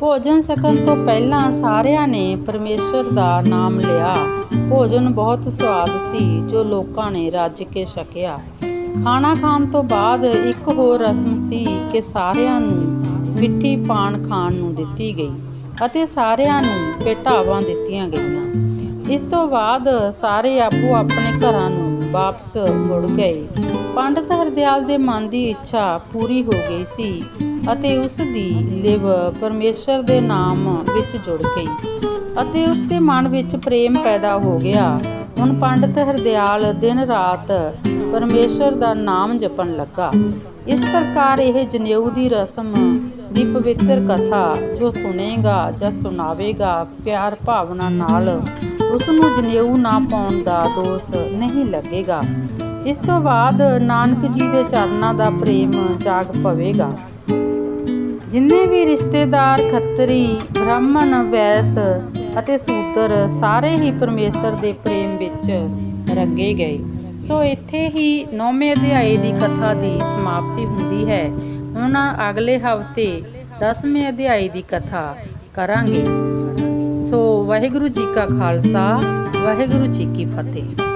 ਭੋਜਨ ਸਕਣ ਤੋਂ ਪਹਿਲਾਂ ਸਾਰਿਆਂ ਨੇ ਪਰਮੇਸ਼ਰ ਦਾ ਨਾਮ ਲਿਆ। ਭੋਜਨ ਬਹੁਤ ਸਵਾਦ ਸੀ, ਜੋ ਲੋਕਾਂ ਨੇ ਰੱਜ ਕੇ ਛਕਿਆ। ਖਾਣਾ ਖਾਣ ਤੋਂ ਬਾਅਦ ਇੱਕ ਹੋਰ ਰਸਮ ਸੀ ਕਿ ਸਾਰਿਆਂ ਨੂੰ ਮਿੱਠੀ ਪਾਨ ਖਾਣ ਨੂੰ ਦਿੱਤੀ ਗਈ। ਅਤੇ ਸਾਰਿਆਂ ਨੂੰ ਭੇਟਾਵਾਂ ਦਿੱਤੀਆਂ ਗਈਆਂ। ਇਸ ਤੋਂ ਬਾਅਦ ਸਾਰੇ ਆਪੋ ਆਪਣੇ ਘਰਾਂ ਨੂੰ ਵਾਪਸ ਮੁੜ ਗਏ। ਪੰਡਤ ਹਰਦਿਆਲ ਦੇ ਮਨ ਦੀ ਇੱਛਾ ਪੂਰੀ ਹੋ ਗਈ ਸੀ ਅਤੇ ਉਸ ਦੀ ਲਿਵ ਪਰਮੇਸ਼ਰ ਦੇ ਨਾਮ ਵਿੱਚ ਜੁੜ ਗਈ ਅਤੇ ਉਸ ਦੇ ਮਨ ਵਿੱਚ ਪ੍ਰੇਮ ਪੈਦਾ ਹੋ ਗਿਆ। ਹੁਣ ਪੰਡਤ ਹਰਦਿਆਲ ਦਿਨ ਰਾਤ ਪਰਮੇਸ਼ਰ ਦਾ ਨਾਮ ਜਪਣ ਲੱਗਾ। ਇਸ ਪ੍ਰਕਾਰ ਇਹ ਜਨੇਊ ਦੀ ਰਸਮ ਦੀ ਪਵਿੱਤਰ ਕਥਾ ਜੋ ਸੁਣੇਗਾ ਜਾਂ ਸੁਣਾਵੇਗਾ, ਪਿਆਰ ਭਾਵਨਾ ਨਾਲ ਉਸ ਨੂੰ ਜਨੇਊ ਨਾ ਪਾਉਣ ਦਾ ਦੋਸ਼ ਨਹੀਂ ਲੱਗੇਗਾ। ਇਸ ਤੋਂ ਬਾਅਦ ਨਾਨਕ ਜੀ ਦੇ ਚਰਨਾਂ ਦਾ ਪ੍ਰੇਮ ਜਾਗ ਪਵੇਗਾ। ਜਿੰਨੇ ਵੀ ਰਿਸ਼ਤੇਦਾਰ, ਖੱਤਰੀ, ਬ੍ਰਾਹਮਣ, ਵੈਸ ਅਤੇ ਸੂਤਰ ਸਾਰੇ ਹੀ ਪਰਮੇਸ਼ਰ ਦੇ ਪ੍ਰੇਮ ਵਿੱਚ ਰੰਗੇ ਗਏ। ਸੋ ਇੱਥੇ ਹੀ ਨੌਵੇਂ ਅਧਿਆਏ ਦੀ ਕਥਾ ਦੀ ਸਮਾਪਤੀ ਹੁੰਦੀ ਹੈ। ਹੁਣ ਅਗਲੇ ਹਫ਼ਤੇ 10ਵੇਂ ਅਧਿਆਇ ਦੀ ਕਥਾ ਕਰਾਂਗੇ। ਸੋ ਵਾਹਿਗੁਰੂ ਜੀ ਕਾ ਖਾਲਸਾ, ਵਾਹਿਗੁਰੂ ਜੀ ਕੀ ਫਤਿਹ।